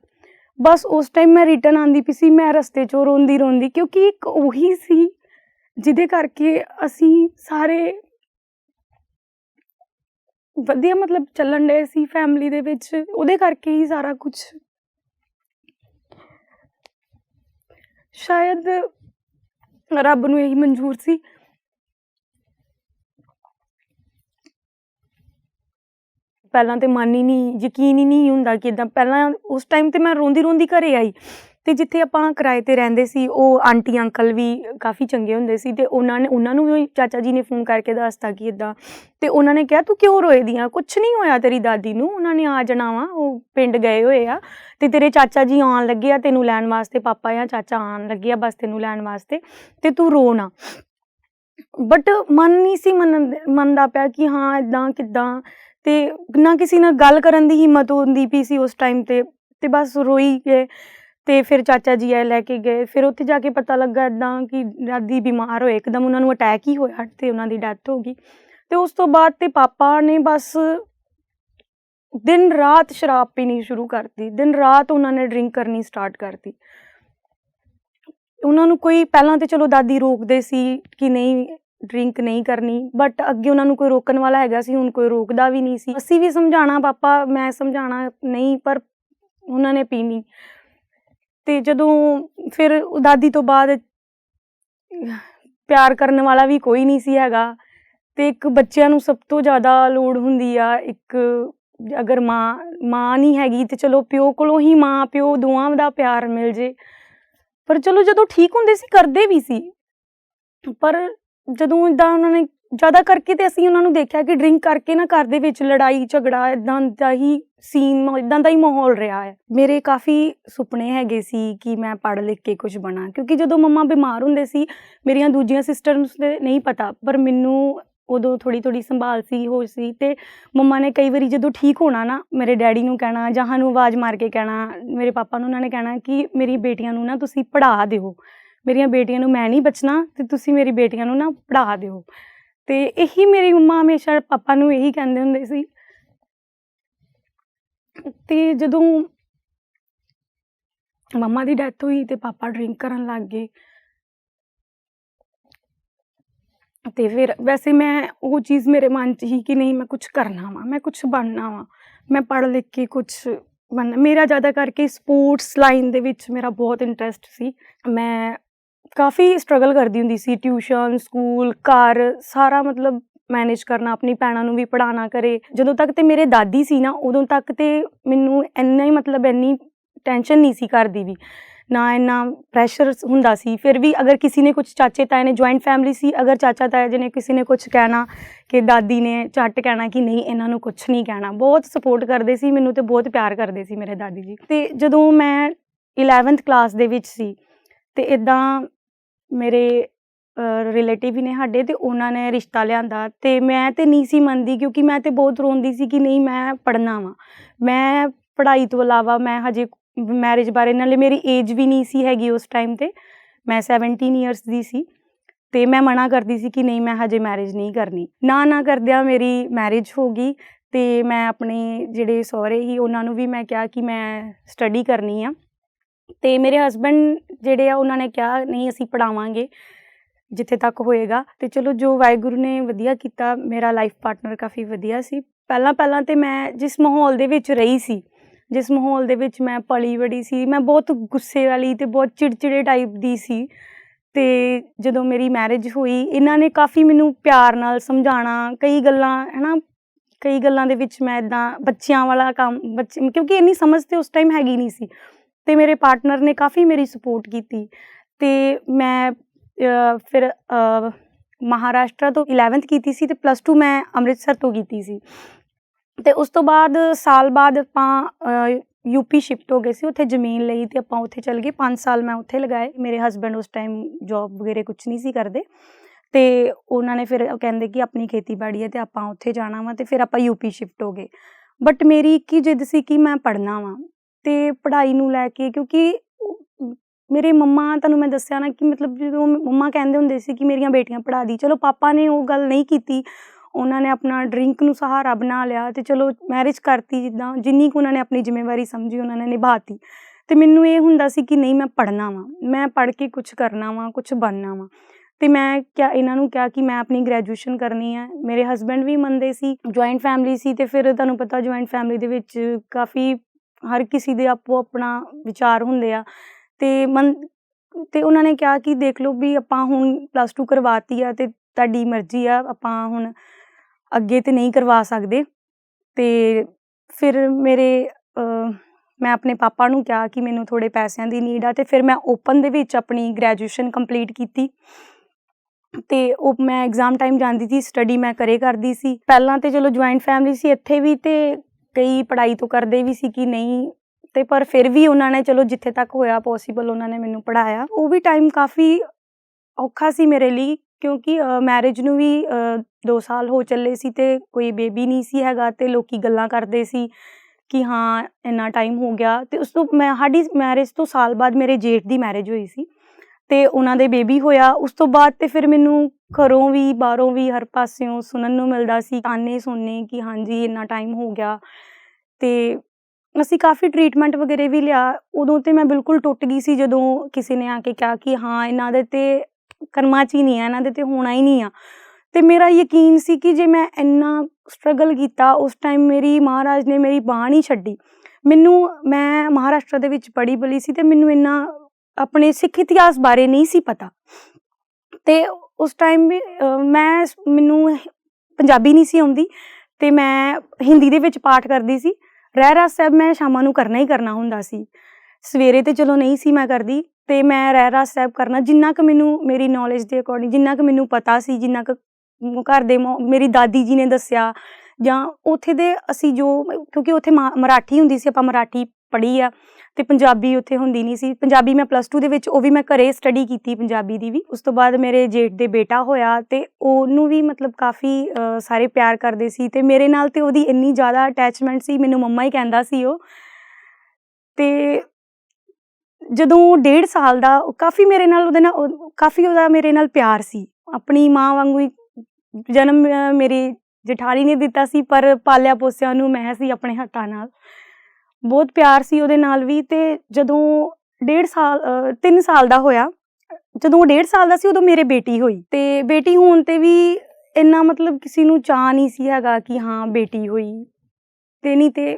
ਬਸ ਉਸ ਟਾਈਮ ਮੈਂ ਰਿਟਰਨ ਆਂਦੀ ਪਈ ਸੀ, ਮੈਂ ਰਸਤੇ 'ਚੋਂ ਰੋਂਦੀ ਰੋਂਦੀ ਕਿਉਂਕਿ ਇੱਕ ਉਹੀ ਸੀ ਜਿਹਦੇ ਕਰਕੇ ਅਸੀਂ ਸਾਰੇ ਵਧੀਆ ਮਤਲਬ ਚੱਲਣ ਡਏ ਸੀ ਫੈਮਿਲੀ ਦੇ ਵਿੱਚ, ਉਹਦੇ ਕਰਕੇ ਹੀ ਸਾਰਾ ਕੁਝ ਸ਼ਾਇਦ ਰੱਬ ਨੂੰ ਇਹੀ ਮਨਜ਼ੂਰ ਸੀ। ਪਹਿਲਾਂ ਤੇ ਮਨ ਹੀ ਨਹੀਂ, ਯਕੀਨ ਹੀ ਨਹੀਂ ਹੁੰਦਾ ਕਿ ਇਦਾਂ ਪਹਿਲਾਂ ਉਸ ਟਾਈਮ ਤੇ ਮੈਂ ਰੋਂਦੀ ਰੋਂਦੀ ਘਰੇ ਆਈ। ਤੇ ਜਿੱਥੇ ਆਪਾਂ ਕਿਰਾਏ ਤੇ ਰਹਿੰਦੇ ਸੀ, ਉਹ ਆਂਟੀ, ਅੰਕਲ ਵੀ ਕਾਫੀ ਚੰਗੇ ਹੁੰਦੇ ਸੀ ਤੇ ਉਹਨਾਂ ਨੇ, ਉਹਨਾਂ ਨੂੰ ਵੀ ਚਾਚਾ ਜੀ ਨੇ ਫੋਨ ਕਰਕੇ ਦੱਸਤਾ ਕਿ ਇਦਾਂ ਤੇ ਉਹਨਾਂ ਨੇ ਕਿਹਾ, ਤੂੰ ਕਿਉਂ ਰੋਏ ਆ ਕੁਝ ਨਹੀਂ ਹੋਇਆ ਤੇਰੀ ਦਾਦੀ ਨੂੰ? ਉਹਨਾਂ ਨੇ ਆ ਜਾਣਾ ਵਾ, ਉਹ ਪਿੰਡ ਗਏ ਹੋਏ ਆ। ਤੇ ਤੇਰੇ ਚਾਚਾ ਜੀ ਆਉਣ ਲੱਗੇ ਆ ਤੈਨੂੰ ਲੈਣ ਵਾਸਤੇ, ਪਾਪਾ ਜਾਂ ਚਾਚਾ ਆਉਣ ਲੱਗੇ ਆ ਬਸ ਤੈਨੂੰ ਲੈਣ ਵਾਸਤੇ, ਤੇ ਤੂੰ ਰੋ ਨਾ। ਬਟ ਮਨ ਨਹੀਂ ਸੀ ਮੰਨਣ, ਮੰਨਦਾ ਪਿਆ ਕਿ ਹਾਂ ਇਦਾਂ ਕਿਦਾਂ। ਤੇ ਨਾ ਕਿਸੇ ਨਾਲ ਗੱਲ ਕਰਨ ਦੀ ਹਿੰਮਤ ਹੁੰਦੀ ਪਈ ਸੀ ਉਸ ਟਾਈਮ ਤੇ ਤੇ ਬਸ ਰੋਈ ਗਏ। ਤੇ ਫਿਰ ਚਾਚਾ ਜੀ ਆਏ ਲੈ ਕੇ ਗਏ। ਫਿਰ ਉੱਥੇ ਜਾ ਕੇ ਪਤਾ ਲੱਗਾ ਇਦਾਂ ਕਿ ਦਾਦੀ ਬਿਮਾਰ ਹੋਏ। ਇੱਕਦਮ ਉਹਨਾਂ ਨੂੰ ਅਟੈਕ ਹੀ ਹੋਇਆ ਤੇ ਉਹਨਾਂ ਦੀ ਡੈਥ ਹੋ ਗਈ। ਤੇ ਉਸ ਤੋਂ ਬਾਅਦ ਤੇ ਪਾਪਾ ਨੇ ਬਸ ਦਿਨ ਰਾਤ ਸ਼ਰਾਬ ਪੀਣੀ ਸ਼ੁਰੂ ਕਰਤੀ। ਦਿਨ ਰਾਤ ਉਹਨਾਂ ਨੇ ਡਰਿੰਕ ਕਰਨੀ ਸਟਾਰਟ ਕਰਤੀ। ਉਹਨਾਂ ਨੂੰ ਕੋਈ, ਪਹਿਲਾਂ ਤੇ ਚਲੋ ਦਾਦੀ ਰੋਕਦੇ ਸੀ ਕਿ ਨਹੀਂ ਡਰਿੰਕ ਨਹੀਂ ਕਰਨੀ। ਬਟ ਅੱਗੇ ਉਹਨਾਂ ਨੂੰ ਕੋਈ ਰੋਕਣ ਵਾਲਾ ਹੈਗਾ ਸੀ, ਹੁਣ ਕੋਈ ਰੋਕਦਾ ਵੀ ਨਹੀਂ ਸੀ। ਅਸੀਂ ਵੀ ਸਮਝਾਣਾ ਪਾਪਾ, ਮੈਂ ਸਮਝਾਣਾ ਨਹੀਂ, ਪਰ ਉਹਨਾਂ ਨੇ ਪੀਣੀ। ਤੇ ਜਦੋਂ ਫਿਰ ਦਾਦੀ ਤੋਂ ਬਾਅਦ ਪਿਆਰ ਕਰਨ ਵਾਲਾ ਵੀ ਕੋਈ ਨਹੀਂ ਸੀ ਹੈਗਾ, ਤੇ ਇੱਕ ਬੱਚਿਆਂ ਨੂੰ ਸਭ ਤੋਂ ਜ਼ਿਆਦਾ ਲੋੜ ਹੁੰਦੀ ਆ ਇੱਕ ਅਗਰ ਮਾਂ ਮਾਂ ਨਹੀਂ ਹੈਗੀ ਤੇ ਚਲੋ ਪਿਓ ਕੋਲੋਂ ਹੀ ਮਾਂ, ਪਿਓ ਦੋਵਾਂ ਦਾ ਪਿਆਰ ਮਿਲ ਜੇ। ਪਰ ਚਲੋ ਜਦੋਂ ਠੀਕ ਹੁੰਦੇ ਸੀ, ਕਰਦੇ ਵੀ ਸੀ। ਪਰ ਜਦੋਂ ਇਦਾਂ ਉਹਨਾਂ ਨੇ ਜ਼ਿਆਦਾ ਕਰਕੇ ਤੇ ਅਸੀਂ ਉਹਨਾਂ ਨੂੰ ਦੇਖਿਆ ਕਿ ਡਰਿੰਕ ਕਰਕੇ ਨਾ ਘਰ ਦੇ ਵਿੱਚ ਲੜਾਈ, ਝਗੜਾ ਇਦਾਂ ਦਾ ਹੀ ਸੀਨ ਇਦਾਂ ਦਾ ਹੀ ਮਾਹੌਲ ਰਿਹਾ ਹੈ। ਮੇਰੇ ਕਾਫੀ ਸੁਪਨੇ ਹੈਗੇ ਸੀ ਕਿ ਮੈਂ ਪੜ੍ਹ ਲਿਖ ਕੇ ਕੁਝ ਬਣਾ, ਕਿਉਂਕਿ ਜਦੋਂ ਮੰਮਾ ਬਿਮਾਰ ਹੁੰਦੇ ਸੀ, ਮੇਰੀਆਂ ਦੂਜੀਆਂ ਸਿਸਟਰਸ ਦੇ ਨਹੀਂ ਪਤਾ, ਪਰ ਮੈਨੂੰ ਉਦੋਂ ਥੋੜੀ ਥੋੜੀ ਸੰਭਾਲ ਸੀ, ਹੋ ਸੀ ਤੇ ਮੰਮਾ ਨੇ ਕਈ ਵਾਰੀ ਜਦੋਂ ਠੀਕ ਹੋਣਾ ਨਾ, ਮੇਰੇ ਡੈਡੀ ਨੂੰ ਕਹਿਣਾ ਜਾਂ ਸਾਨੂੰ ਆਵਾਜ਼ ਮਾਰ ਕੇ ਕਹਿਣਾ, ਮੇਰੇ ਪਾਪਾ ਨੂੰ ਉਹਨਾਂ ਨੇ ਕਹਿਣਾ ਕਿ ਮੇਰੀ ਬੇਟੀਆਂ ਨੂੰ ਨਾ ਤੁਸੀਂ ਪੜ੍ਹਾ ਦਿਓ। ਮੇਰੀਆਂ ਬੇਟੀਆਂ ਨੂੰ ਮੈਂ ਨਹੀਂ ਬਚਣਾ, ਤੇ ਤੁਸੀਂ ਮੇਰੀ ਬੇਟੀਆਂ ਨੂੰ ਨਾ ਪੜ੍ਹਾ ਦਿਓ। ਤੇ ਇਹੀ ਮੇਰੀ ਮੰਮਾ ਹਮੇਸ਼ਾ ਪਾਪਾ ਨੂੰ ਇਹੀ ਕਹਿੰਦੇ ਹੁੰਦੇ ਸੀ। ਤੇ ਜਦੋਂ ਮੰਮਾ ਦੀ ਡੈਥ ਹੋਈ ਤੇ ਪਾਪਾ ਡਰਿੰਕ ਕਰਨ ਲੱਗ ਗਏ। ਤੇ ਫਿਰ ਵੈਸੇ ਮੈਂ ਉਹ ਚੀਜ਼ ਮੇਰੇ ਮਨ 'ਚ ਹੀ ਕਿ ਨਹੀਂ ਮੈਂ ਕੁਝ ਕਰਨਾ ਵਾ, ਮੈਂ ਕੁਝ ਬਣਨਾ ਵਾ। ਮੈਂ ਪੜ੍ਹ ਲਿਖ ਕੇ ਕੁਝ ਬਣਨਾ ਮੇਰਾ ਜ਼ਿਆਦਾ ਕਰਕੇ ਸਪੋਰਟਸ ਲਾਈਨ ਦੇ ਵਿੱਚ ਮੇਰਾ ਬਹੁਤ ਇੰਟਰਸਟ ਸੀ। ਮੈਂ ਕਾਫੀ ਸਟਰਗਲ ਕਰਦੀ ਹੁੰਦੀ ਸੀ ਟਿਊਸ਼ਨ ਸਕੂਲ ਘਰ, ਸਾਰਾ ਮਤਲਬ ਮੈਨੇਜ ਕਰਨਾ, ਆਪਣੀ ਭੈਣਾਂ ਨੂੰ ਵੀ ਪੜਾਉਣਾ ਕਰੇ। ਜਦੋਂ ਤੱਕ ਤੇ ਮੇਰੇ ਦਾਦੀ ਸੀ ਨਾ, ਉਦੋਂ ਤੱਕ ਤੇ ਮੈਨੂੰ ਇੰਨਾ ਹੀ ਮਤਲਬ ਇੰਨੀ ਟੈਨਸ਼ਨ ਨਹੀਂ ਸੀ ਕਰਦੀ ਵੀ। ਨਾ ਇੰਨਾ ਪ੍ਰੈਸ਼ਰ ਹੁੰਦਾ ਸੀ। ਫਿਰ ਵੀ ਅਗਰ ਕਿਸੇ ਨੇ ਕੁਝ ਚਾਚੇ ਤਾਏ ਨੇ ਜੁਆਇੰਟ ਫੈਮਿਲੀ ਸੀ, ਅਗਰ ਚਾਚਾ ਤਾਏ ਜੀ ਨੇ ਕਿਸੇ ਨੇ ਕੁਝ ਕਹਿਣਾ ਕਿ ਦਾਦੀ ਨੇ ਝੱਟ ਕਹਿਣਾ ਕਿ ਨਹੀਂ, ਇਹਨਾਂ ਨੂੰ ਕੁਝ ਨਹੀਂ ਕਹਿਣਾ। ਬਹੁਤ ਸਪੋਰਟ ਕਰਦੇ ਸੀ, ਮੈਨੂੰ ਤੇ ਬਹੁਤ ਪਿਆਰ ਕਰਦੇ ਸੀ ਮੇਰੇ ਦਾਦੀ ਜੀ। ਤੇ ਜਦੋਂ ਮੈਂ 11th ਕਲਾਸ ਦੇ ਵਿੱਚ ਸੀ, ਤੇ ਇਦਾਂ ਮੇਰੇ ਰਿਲੇਟਿਵ ਹੀ ਨੇ ਸਾਡੇ ਤੇ ਉਹਨਾਂ ਨੇ ਰਿਸ਼ਤਾ ਲਿਆਂਦਾ ਤੇ ਮੈਂ ਤੇ ਨਹੀਂ ਸੀ ਮੰਨਦੀ ਕਿਉਂਕਿ ਮੈਂ ਤੇ ਬਹੁਤ ਰੋਂਦੀ ਸੀ ਕਿ ਨਹੀਂ ਮੈਂ ਪੜਨਾ ਵਾ। ਮੈਂ ਪੜ੍ਹਾਈ ਤੋਂ ਇਲਾਵਾ ਮੈਂ ਹਜੇ ਮੈਰਿਜ ਬਾਰੇ ਨਾਲੇ ਮੇਰੀ ਏਜ ਵੀ ਨਹੀਂ ਸੀ ਹੈਗੀ ਉਸ ਟਾਈਮ ਤੇ, ਮੈਂ 17 ਇਅਰਸ ਦੀ ਸੀ ਤੇ ਮੈਂ ਮਨਾ ਕਰਦੀ ਸੀ ਕਿ ਨਹੀਂ ਮੈਂ ਹਜੇ ਮੈਰਿਜ ਨਹੀਂ ਕਰਨੀ। ਨਾ ਨਾ ਕਰਦਿਆਂ ਮੇਰੀ ਮੈਰਿਜ ਹੋ ਗਈ ਤੇ ਮੈਂ ਆਪਣੇ ਜਿਹੜੇ ਸਹੁਰੇ ਹੀ ਉਹਨਾਂ ਨੂੰ ਵੀ ਮੈਂ ਕਿਹਾ ਕਿ ਮੈਂ ਸਟੱਡੀ ਕਰਨੀ ਆ। ਤੇ ਮੇਰੇ ਹਸਬੰਡ ਜਿਹੜੇ ਆ, ਉਹਨਾਂ ਨੇ ਕਿਹਾ, ਨਹੀਂ, ਅਸੀਂ ਪੜਾਵਾਂਗੇ ਜਿੱਥੇ ਤੱਕ ਹੋਏਗਾ। ਤੇ ਚਲੋ, ਜੋ ਵਾਹਿਗੁਰੂ ਨੇ ਵਧੀਆ ਕੀਤਾ, ਮੇਰਾ ਲਾਈਫ ਪਾਰਟਨਰ ਕਾਫੀ ਵਧੀਆ ਸੀ। ਪਹਿਲਾਂ ਪਹਿਲਾਂ ਤੇ ਮੈਂ ਜਿਸ ਮਾਹੌਲ ਦੇ ਵਿੱਚ ਰਹੀ ਸੀ, ਜਿਸ ਮਾਹੌਲ ਦੇ ਵਿੱਚ ਮੈਂ ਪਲੀ ਵੜੀ ਸੀ, ਮੈਂ ਬਹੁਤ ਗੁੱਸੇ ਵਾਲੀ ਤੇ ਬਹੁਤ ਚਿੜਚਿੜੇ ਟਾਈਪ ਦੀ ਸੀ। ਤੇ ਜਦੋਂ ਮੇਰੀ ਮੈਰਿਜ ਹੋਈ, ਇਹਨਾਂ ਨੇ ਕਾਫੀ ਮੈਨੂੰ ਪਿਆਰ ਨਾਲ ਸਮਝਾਣਾ ਕਈ ਗੱਲਾਂ, ਹਨਾ, ਕਈ ਗੱਲਾਂ ਦੇ ਵਿੱਚ ਮੈਂ ਇਦਾਂ ਬੱਚਿਆਂ ਵਾਲਾ ਕੰਮ, ਬੱਚੇ, ਕਿਉਂਕਿ ਇੰਨੀ ਸਮਝ ਤੇ ਉਸ ਟਾਈਮ ਹੈਗੀ ਨਹੀਂ ਸੀ। ਤੇ ਮੇਰੇ ਪਾਰਟਨਰ ਨੇ ਕਾਫੀ ਮੇਰੀ ਸਪੋਰਟ ਕੀਤੀ। ਤੇ ਮੈਂ ਫਿਰ ਮਹਾਰਾਸ਼ਟਰ ਤੋਂ 11th ਕੀਤੀ ਸੀ ਤੇ ਪਲੱਸ 2 ਮੈਂ ਅੰਮ੍ਰਿਤਸਰ ਤੋਂ ਕੀਤੀ ਸੀ। ਤੇ ਉਸ ਤੋਂ ਬਾਅਦ ਸਾਲ ਬਾਅਦ ਆਪਾਂ ਯੂਪੀ ਸ਼ਿਫਟ ਹੋ ਗਏ ਸੀ ਉੱਥੇ ਜ਼ਮੀਨ ਲਈ ਤੇ ਆਪਾਂ ਉੱਥੇ ਚਲ ਗਏ। 5 ਸਾਲ ਮੈਂ ਉੱਥੇ ਲਗਾਏ। ਮੇਰੇ ਹਸਬੰਡ ਉਸ ਟਾਈਮ ਜੌਬ ਵਗੈਰੇ ਕੁਝ ਨਹੀਂ ਸੀ ਕਰਦੇ। ਤੇ ਉਹਨਾਂ ਨੇ ਫਿਰ ਕਹਿੰਦੇ ਕਿ ਆਪਣੀ ਖੇਤੀਬਾੜੀ ਹੈ ਤੇ ਆਪਾਂ ਉੱਥੇ ਜਾਣਾ ਵਾ ਤੇ ਫਿਰ ਆਪਾਂ ਯੂਪੀ ਸ਼ਿਫਟ ਹੋ ਗਏ। ਬਟ ਮੇਰੀ ਇੱਕ ਹੀ ਜਿੱਦ ਸੀ ਕਿ ਮੈਂ ਪੜ੍ਹਨਾ ਵਾ। ਤੇ ਪੜ੍ਹਾਈ ਨੂੰ ਲੈ ਕੇ, ਕਿਉਂਕਿ ਮੇਰੇ ਮੰਮਾ ਤੁਹਾਨੂੰ ਮੈਂ ਦੱਸਿਆ ਨਾ ਕਿ ਮਤਲਬ ਜਦੋਂ ਮੰਮਾ ਕਹਿੰਦੇ ਹੁੰਦੇ ਸੀ ਕਿ ਮੇਰੀਆਂ ਬੇਟੀਆਂ ਪੜ੍ਹਾ ਦੀ, ਚਲੋ ਪਾਪਾ ਨੇ ਉਹ ਗੱਲ ਨਹੀਂ ਕੀਤੀ, ਉਹਨਾਂ ਨੇ ਆਪਣਾ ਡਰਿੰਕ ਨੂੰ ਸਹਾਰਾ ਬਣਾ ਲਿਆ ਤੇ ਚਲੋ ਮੈਰਿਜ ਕਰਤੀ ਜਿੱਦਾਂ, ਜਿੰਨੀ ਕੁ ਉਹਨਾਂ ਨੇ ਆਪਣੀ ਜ਼ਿੰਮੇਵਾਰੀ ਸਮਝੀ, ਉਹਨਾਂ ਨੇ ਨਿਭਾਤੀ। ਤੇ ਮੈਨੂੰ ਇਹ ਹੁੰਦਾ ਸੀ ਕਿ ਨਹੀਂ ਮੈਂ ਪੜ੍ਹਨਾ ਵਾਂ, ਮੈਂ ਪੜ੍ਹ ਕੇ ਕੁਝ ਕਰਨਾ ਵਾਂ ਕੁਝ ਬਣਨਾ ਵਾਂ। ਤੇ ਮੈਂ ਕਿਆ ਇਹਨਾਂ ਨੂੰ ਕਿਹਾ ਕਿ ਮੈਂ ਆਪਣੀ ਗ੍ਰੈਜੂਏਸ਼ਨ ਕਰਨੀ ਹੈ ਮੇਰੇ ਹਸਬੰਡ ਵੀ ਮੰਨਦੇ ਸੀ ਜੁਆਇੰਟ ਫੈਮਿਲੀ ਸੀ ਤੇ ਫਿਰ ਤੁਹਾਨੂੰ ਪਤਾ ਜੁਆਇੰਟ ਫੈਮਿਲੀ ਦੇ ਵਿੱਚ ਕਾਫੀ ਹਰ ਕਿਸੇ ਦੇ ਆਪੋ ਆਪਣਾ ਵਿਚਾਰ ਹੁੰਦੇ ਆ। ਤੇ ਮਨ, ਤੇ ਉਹਨਾਂ ਨੇ ਕਿਹਾ ਕਿ ਦੇਖ ਲਓ ਵੀ ਆਪਾਂ ਹੁਣ ਪਲੱਸ 2 ਕਰਵਾਤੀ ਆ ਤੇ ਤੁਹਾਡੀ ਮਰਜ਼ੀ ਆ, ਆਪਾਂ ਹੁਣ ਅੱਗੇ ਤੇ ਨਹੀਂ ਕਰਵਾ ਸਕਦੇ। ਤੇ ਫਿਰ ਮੇਰੇ ਮੈਂ ਆਪਣੇ ਪਾਪਾ ਨੂੰ ਕਿਹਾ ਕਿ ਮੈਨੂੰ ਥੋੜੇ ਪੈਸਿਆਂ ਦੀ ਨੀਡ ਆ ਤੇ ਫਿਰ ਮੈਂ ਓਪਨ ਦੇ ਵਿੱਚ ਆਪਣੀ ਗ੍ਰੈਜੂਏਸ਼ਨ ਕੰਪਲੀਟ ਕੀਤੀ। ਤੇ ਉਹ, ਮੈਂ ਐਗਜ਼ਾਮ ਟਾਈਮ ਜਾਂਦੀ ਸੀ ਸਟੱਡੀ ਮੈਂ ਕਰੇ ਕਰਦੀ ਸੀ। ਪਹਿਲਾਂ ਤੇ ਚਲੋ ਜੁਆਇੰਟ ਫੈਮਿਲੀ ਸੀ ਇੱਥੇ ਵੀ ਤੇ ਕਈ ਪੜ੍ਹਾਈ ਤੋਂ ਕਰਦੇ ਵੀ ਸੀ ਕਿ ਨਹੀਂ ਤੇ ਪਰ ਫਿਰ ਵੀ ਉਹਨਾਂ ਨੇ ਚਲੋ ਜਿੱਥੇ ਤੱਕ ਹੋਇਆ ਪੋਸੀਬਲ ਉਹਨਾਂ ਨੇ ਮੈਨੂੰ ਪੜਾਇਆ ਉਹ ਵੀ ਟਾਈਮ ਕਾਫੀ ਔਖਾ ਸੀ ਮੇਰੇ ਲਈ ਕਿਉਂਕਿ ਮੈਰਿਜ ਨੂੰ ਵੀ 2 ਸਾਲ ਹੋ ਚੱਲੇ ਸੀ ਤੇ ਕੋਈ ਬੇਬੀ ਨਹੀਂ ਸੀ ਹੈਗਾ ਤੇ ਲੋਕੀ ਗੱਲਾਂ ਕਰਦੇ ਸੀ ਕਿ ਹਾਂ, ਇੰਨਾ ਟਾਈਮ ਹੋ ਗਿਆ ਤੇ ਉਸ ਤੋਂ ਮੈਂ ਸਾਡੀ ਮੈਰਿਜ ਤੋਂ ਸਾਲ ਬਾਅਦ ਮੇਰੇ ਜੇਠ ਦੀ ਮੈਰਿਜ ਹੋਈ ਸੀ ਤੇ ਉਹਨਾਂ ਦੇ ਬੇਬੀ ਹੋਇਆ। ਉਸ ਤੋਂ ਬਾਅਦ ਤੇ ਫਿਰ ਮੈਨੂੰ ਘਰੋਂ ਵੀ, ਬਾਹਰੋਂ ਵੀ ਹਰ ਪਾਸਿਓਂ ਸੁਣਨ ਨੂੰ ਮਿਲਦਾ ਸੀ, ਤਾਨੇ ਸੁਣਨੇ ਕਿ ਹਾਂਜੀ ਇੰਨਾ ਟਾਈਮ ਹੋ ਗਿਆ। ਤੇ ਅਸੀਂ ਕਾਫੀ ਟ੍ਰੀਟਮੈਂਟ ਵਗੈਰੇ ਵੀ ਲਿਆ। ਉਦੋਂ ਤੇ ਮੈਂ ਬਿਲਕੁਲ ਟੁੱਟ ਗਈ ਸੀ ਜਦੋਂ ਕਿਸੇ ਨੇ ਆ ਕੇ ਕਿਹਾ ਕਿ ਹਾਂ, ਇਹਨਾਂ ਦੇ ਤੇ ਕਰਮਾਂ 'ਚ ਹੀ ਨਹੀਂ ਆ, ਇਹਨਾਂ ਦੇ ਤੇ ਹੋਣਾ ਹੀ ਨਹੀਂ ਆ। ਤੇ ਮੇਰਾ ਯਕੀਨ ਸੀ ਕਿ ਜੇ ਮੈਂ ਇੰਨਾ ਸਟਰਗਲ ਕੀਤਾ, ਉਸ ਟਾਈਮ ਮੇਰੀ ਮਹਾਰਾਜ ਨੇ ਮੇਰੀ ਬਾਂਹ ਨਹੀਂ ਛੱਡੀ। ਮੈਨੂੰ, ਮੈਂ ਮਹਾਰਾਸ਼ਟਰ ਦੇ ਵਿੱਚ ਪੜ੍ਹੀ ਬਲੀ ਸੀ ਤੇ ਮੈਨੂੰ ਇੰਨਾ ਆਪਣੇ ਸਿੱਖ ਇਤਿਹਾਸ ਬਾਰੇ ਨਹੀਂ ਸੀ ਪਤਾ। ਤੇ ਉਸ ਟਾਈਮ ਵੀ ਮੈਂ ਮੈਨੂੰ ਪੰਜਾਬੀ ਨਹੀਂ ਸੀ ਆਉਂਦੀ ਤੇ ਮੈਂ ਹਿੰਦੀ ਦੇ ਵਿੱਚ ਪਾਠ ਕਰਦੀ ਸੀ। ਰਹਿ ਰਹਿਰਾਸ ਸਾਹਿਬ ਮੈਂ ਸ਼ਾਮਾਂ ਨੂੰ ਕਰਨਾ ਹੀ ਕਰਨਾ ਹੁੰਦਾ ਸੀ। ਸਵੇਰੇ ਤੇ ਚਲੋ ਨਹੀਂ ਸੀ ਮੈਂ ਕਰਦੀ ਤੇ ਮੈਂ ਰਹਿ ਰਹਿਰਾਸ ਸਾਹਿਬ ਕਰਨਾ, ਜਿੰਨਾ ਕੁ ਮੈਨੂੰ ਮੇਰੀ ਨੌਲੇਜ ਦੇ ਅਕੋਰਡਿੰਗ ਜਿੰਨਾ ਕੁ ਮੈਨੂੰ ਪਤਾ ਸੀ, ਜਿੰਨਾ ਕੁ ਘਰ ਦੇ ਮੋ- ਮੇਰੀ ਦਾਦੀ ਜੀ ਨੇ ਦੱਸਿਆ ਜਾਂ ਉੱਥੇ ਦੇ ਅਸੀਂ ਜੋ, ਕਿਉਂਕਿ ਉੱਥੇ ਮਾ- ਮਰਾਠੀ ਹੁੰਦੀ ਸੀ, ਆਪਾਂ ਮਰਾਠੀ ਪੜ੍ਹੀ ਆ ਤੇ ਪੰਜਾਬੀ ਉੱਥੇ ਹੁੰਦੀ ਨਹੀਂ ਸੀ। ਪੰਜਾਬੀ ਮੈਂ ਪਲੱਸ 2 ਦੇ ਵਿੱਚ ਉਹ ਵੀ ਮੈਂ ਘਰੇ ਸਟੱਡੀ ਕੀਤੀ ਪੰਜਾਬੀ ਦੀ ਵੀ। ਉਸ ਤੋਂ ਬਾਅਦ ਮੇਰੇ ਜੇਠ ਦੇ ਬੇਟਾ ਹੋਇਆ ਤੇ ਉਹਨੂੰ ਵੀ ਮਤਲਬ ਕਾਫੀ ਸਾਰੇ ਪਿਆਰ ਕਰਦੇ ਸੀ ਤੇ ਮੇਰੇ ਨਾਲ ਤੇ ਉਹਦੀ ਇੰਨੀ ਜ਼ਿਆਦਾ ਅਟੈਚਮੈਂਟ ਸੀ, ਮੈਨੂੰ ਮੰਮਾ ਹੀ ਕਹਿੰਦਾ ਸੀ ਉਹ। ਤੇ ਜਦੋਂ ਡੇਢ ਸਾਲ ਦਾ ਕਾਫੀ ਮੇਰੇ ਨਾਲ ਉਹਦੇ ਨਾਲ ਕਾਫੀ ਉਹਦਾ ਮੇਰੇ ਨਾਲ ਪਿਆਰ ਸੀ। ਆਪਣੀ ਮਾਂ ਵਾਂਗੂ ਹੀ ਜਨਮ ਮੇਰੀ ਜਠਾਣੀ ਨੇ ਦਿੱਤਾ ਸੀ, ਪਰ ਪਾਲਿਆ ਪੋਸਿਆ ਉਹਨੂੰ ਮੈਂ ਸੀ ਆਪਣੇ ਹੱਥਾਂ ਨਾਲ। ਬਹੁਤ ਪਿਆਰ ਸੀ ਉਹਦੇ ਨਾਲ ਵੀ ਤੇ ਜਦੋਂ ਡੇਢ ਸਾਲ 3 ਸਾਲ ਦਾ ਹੋਇਆ, ਜਦੋਂ ਉਹ ਡੇਢ ਸਾਲ ਦਾ ਸੀ ਉਦੋਂ ਮੇਰੇ ਬੇਟੀ ਹੋਈ ਤੇ ਬੇਟੀ ਹੋਣ ਤੇ ਵੀ ਇੰਨਾ ਮਤਲਬ ਕਿਸੇ ਨੂੰ ਚਾਹ ਨਹੀਂ ਸੀ ਹੈਗਾ ਕਿ ਹਾਂ ਬੇਟੀ ਹੋਈ ਤੇ ਨਹੀਂ ਤੇ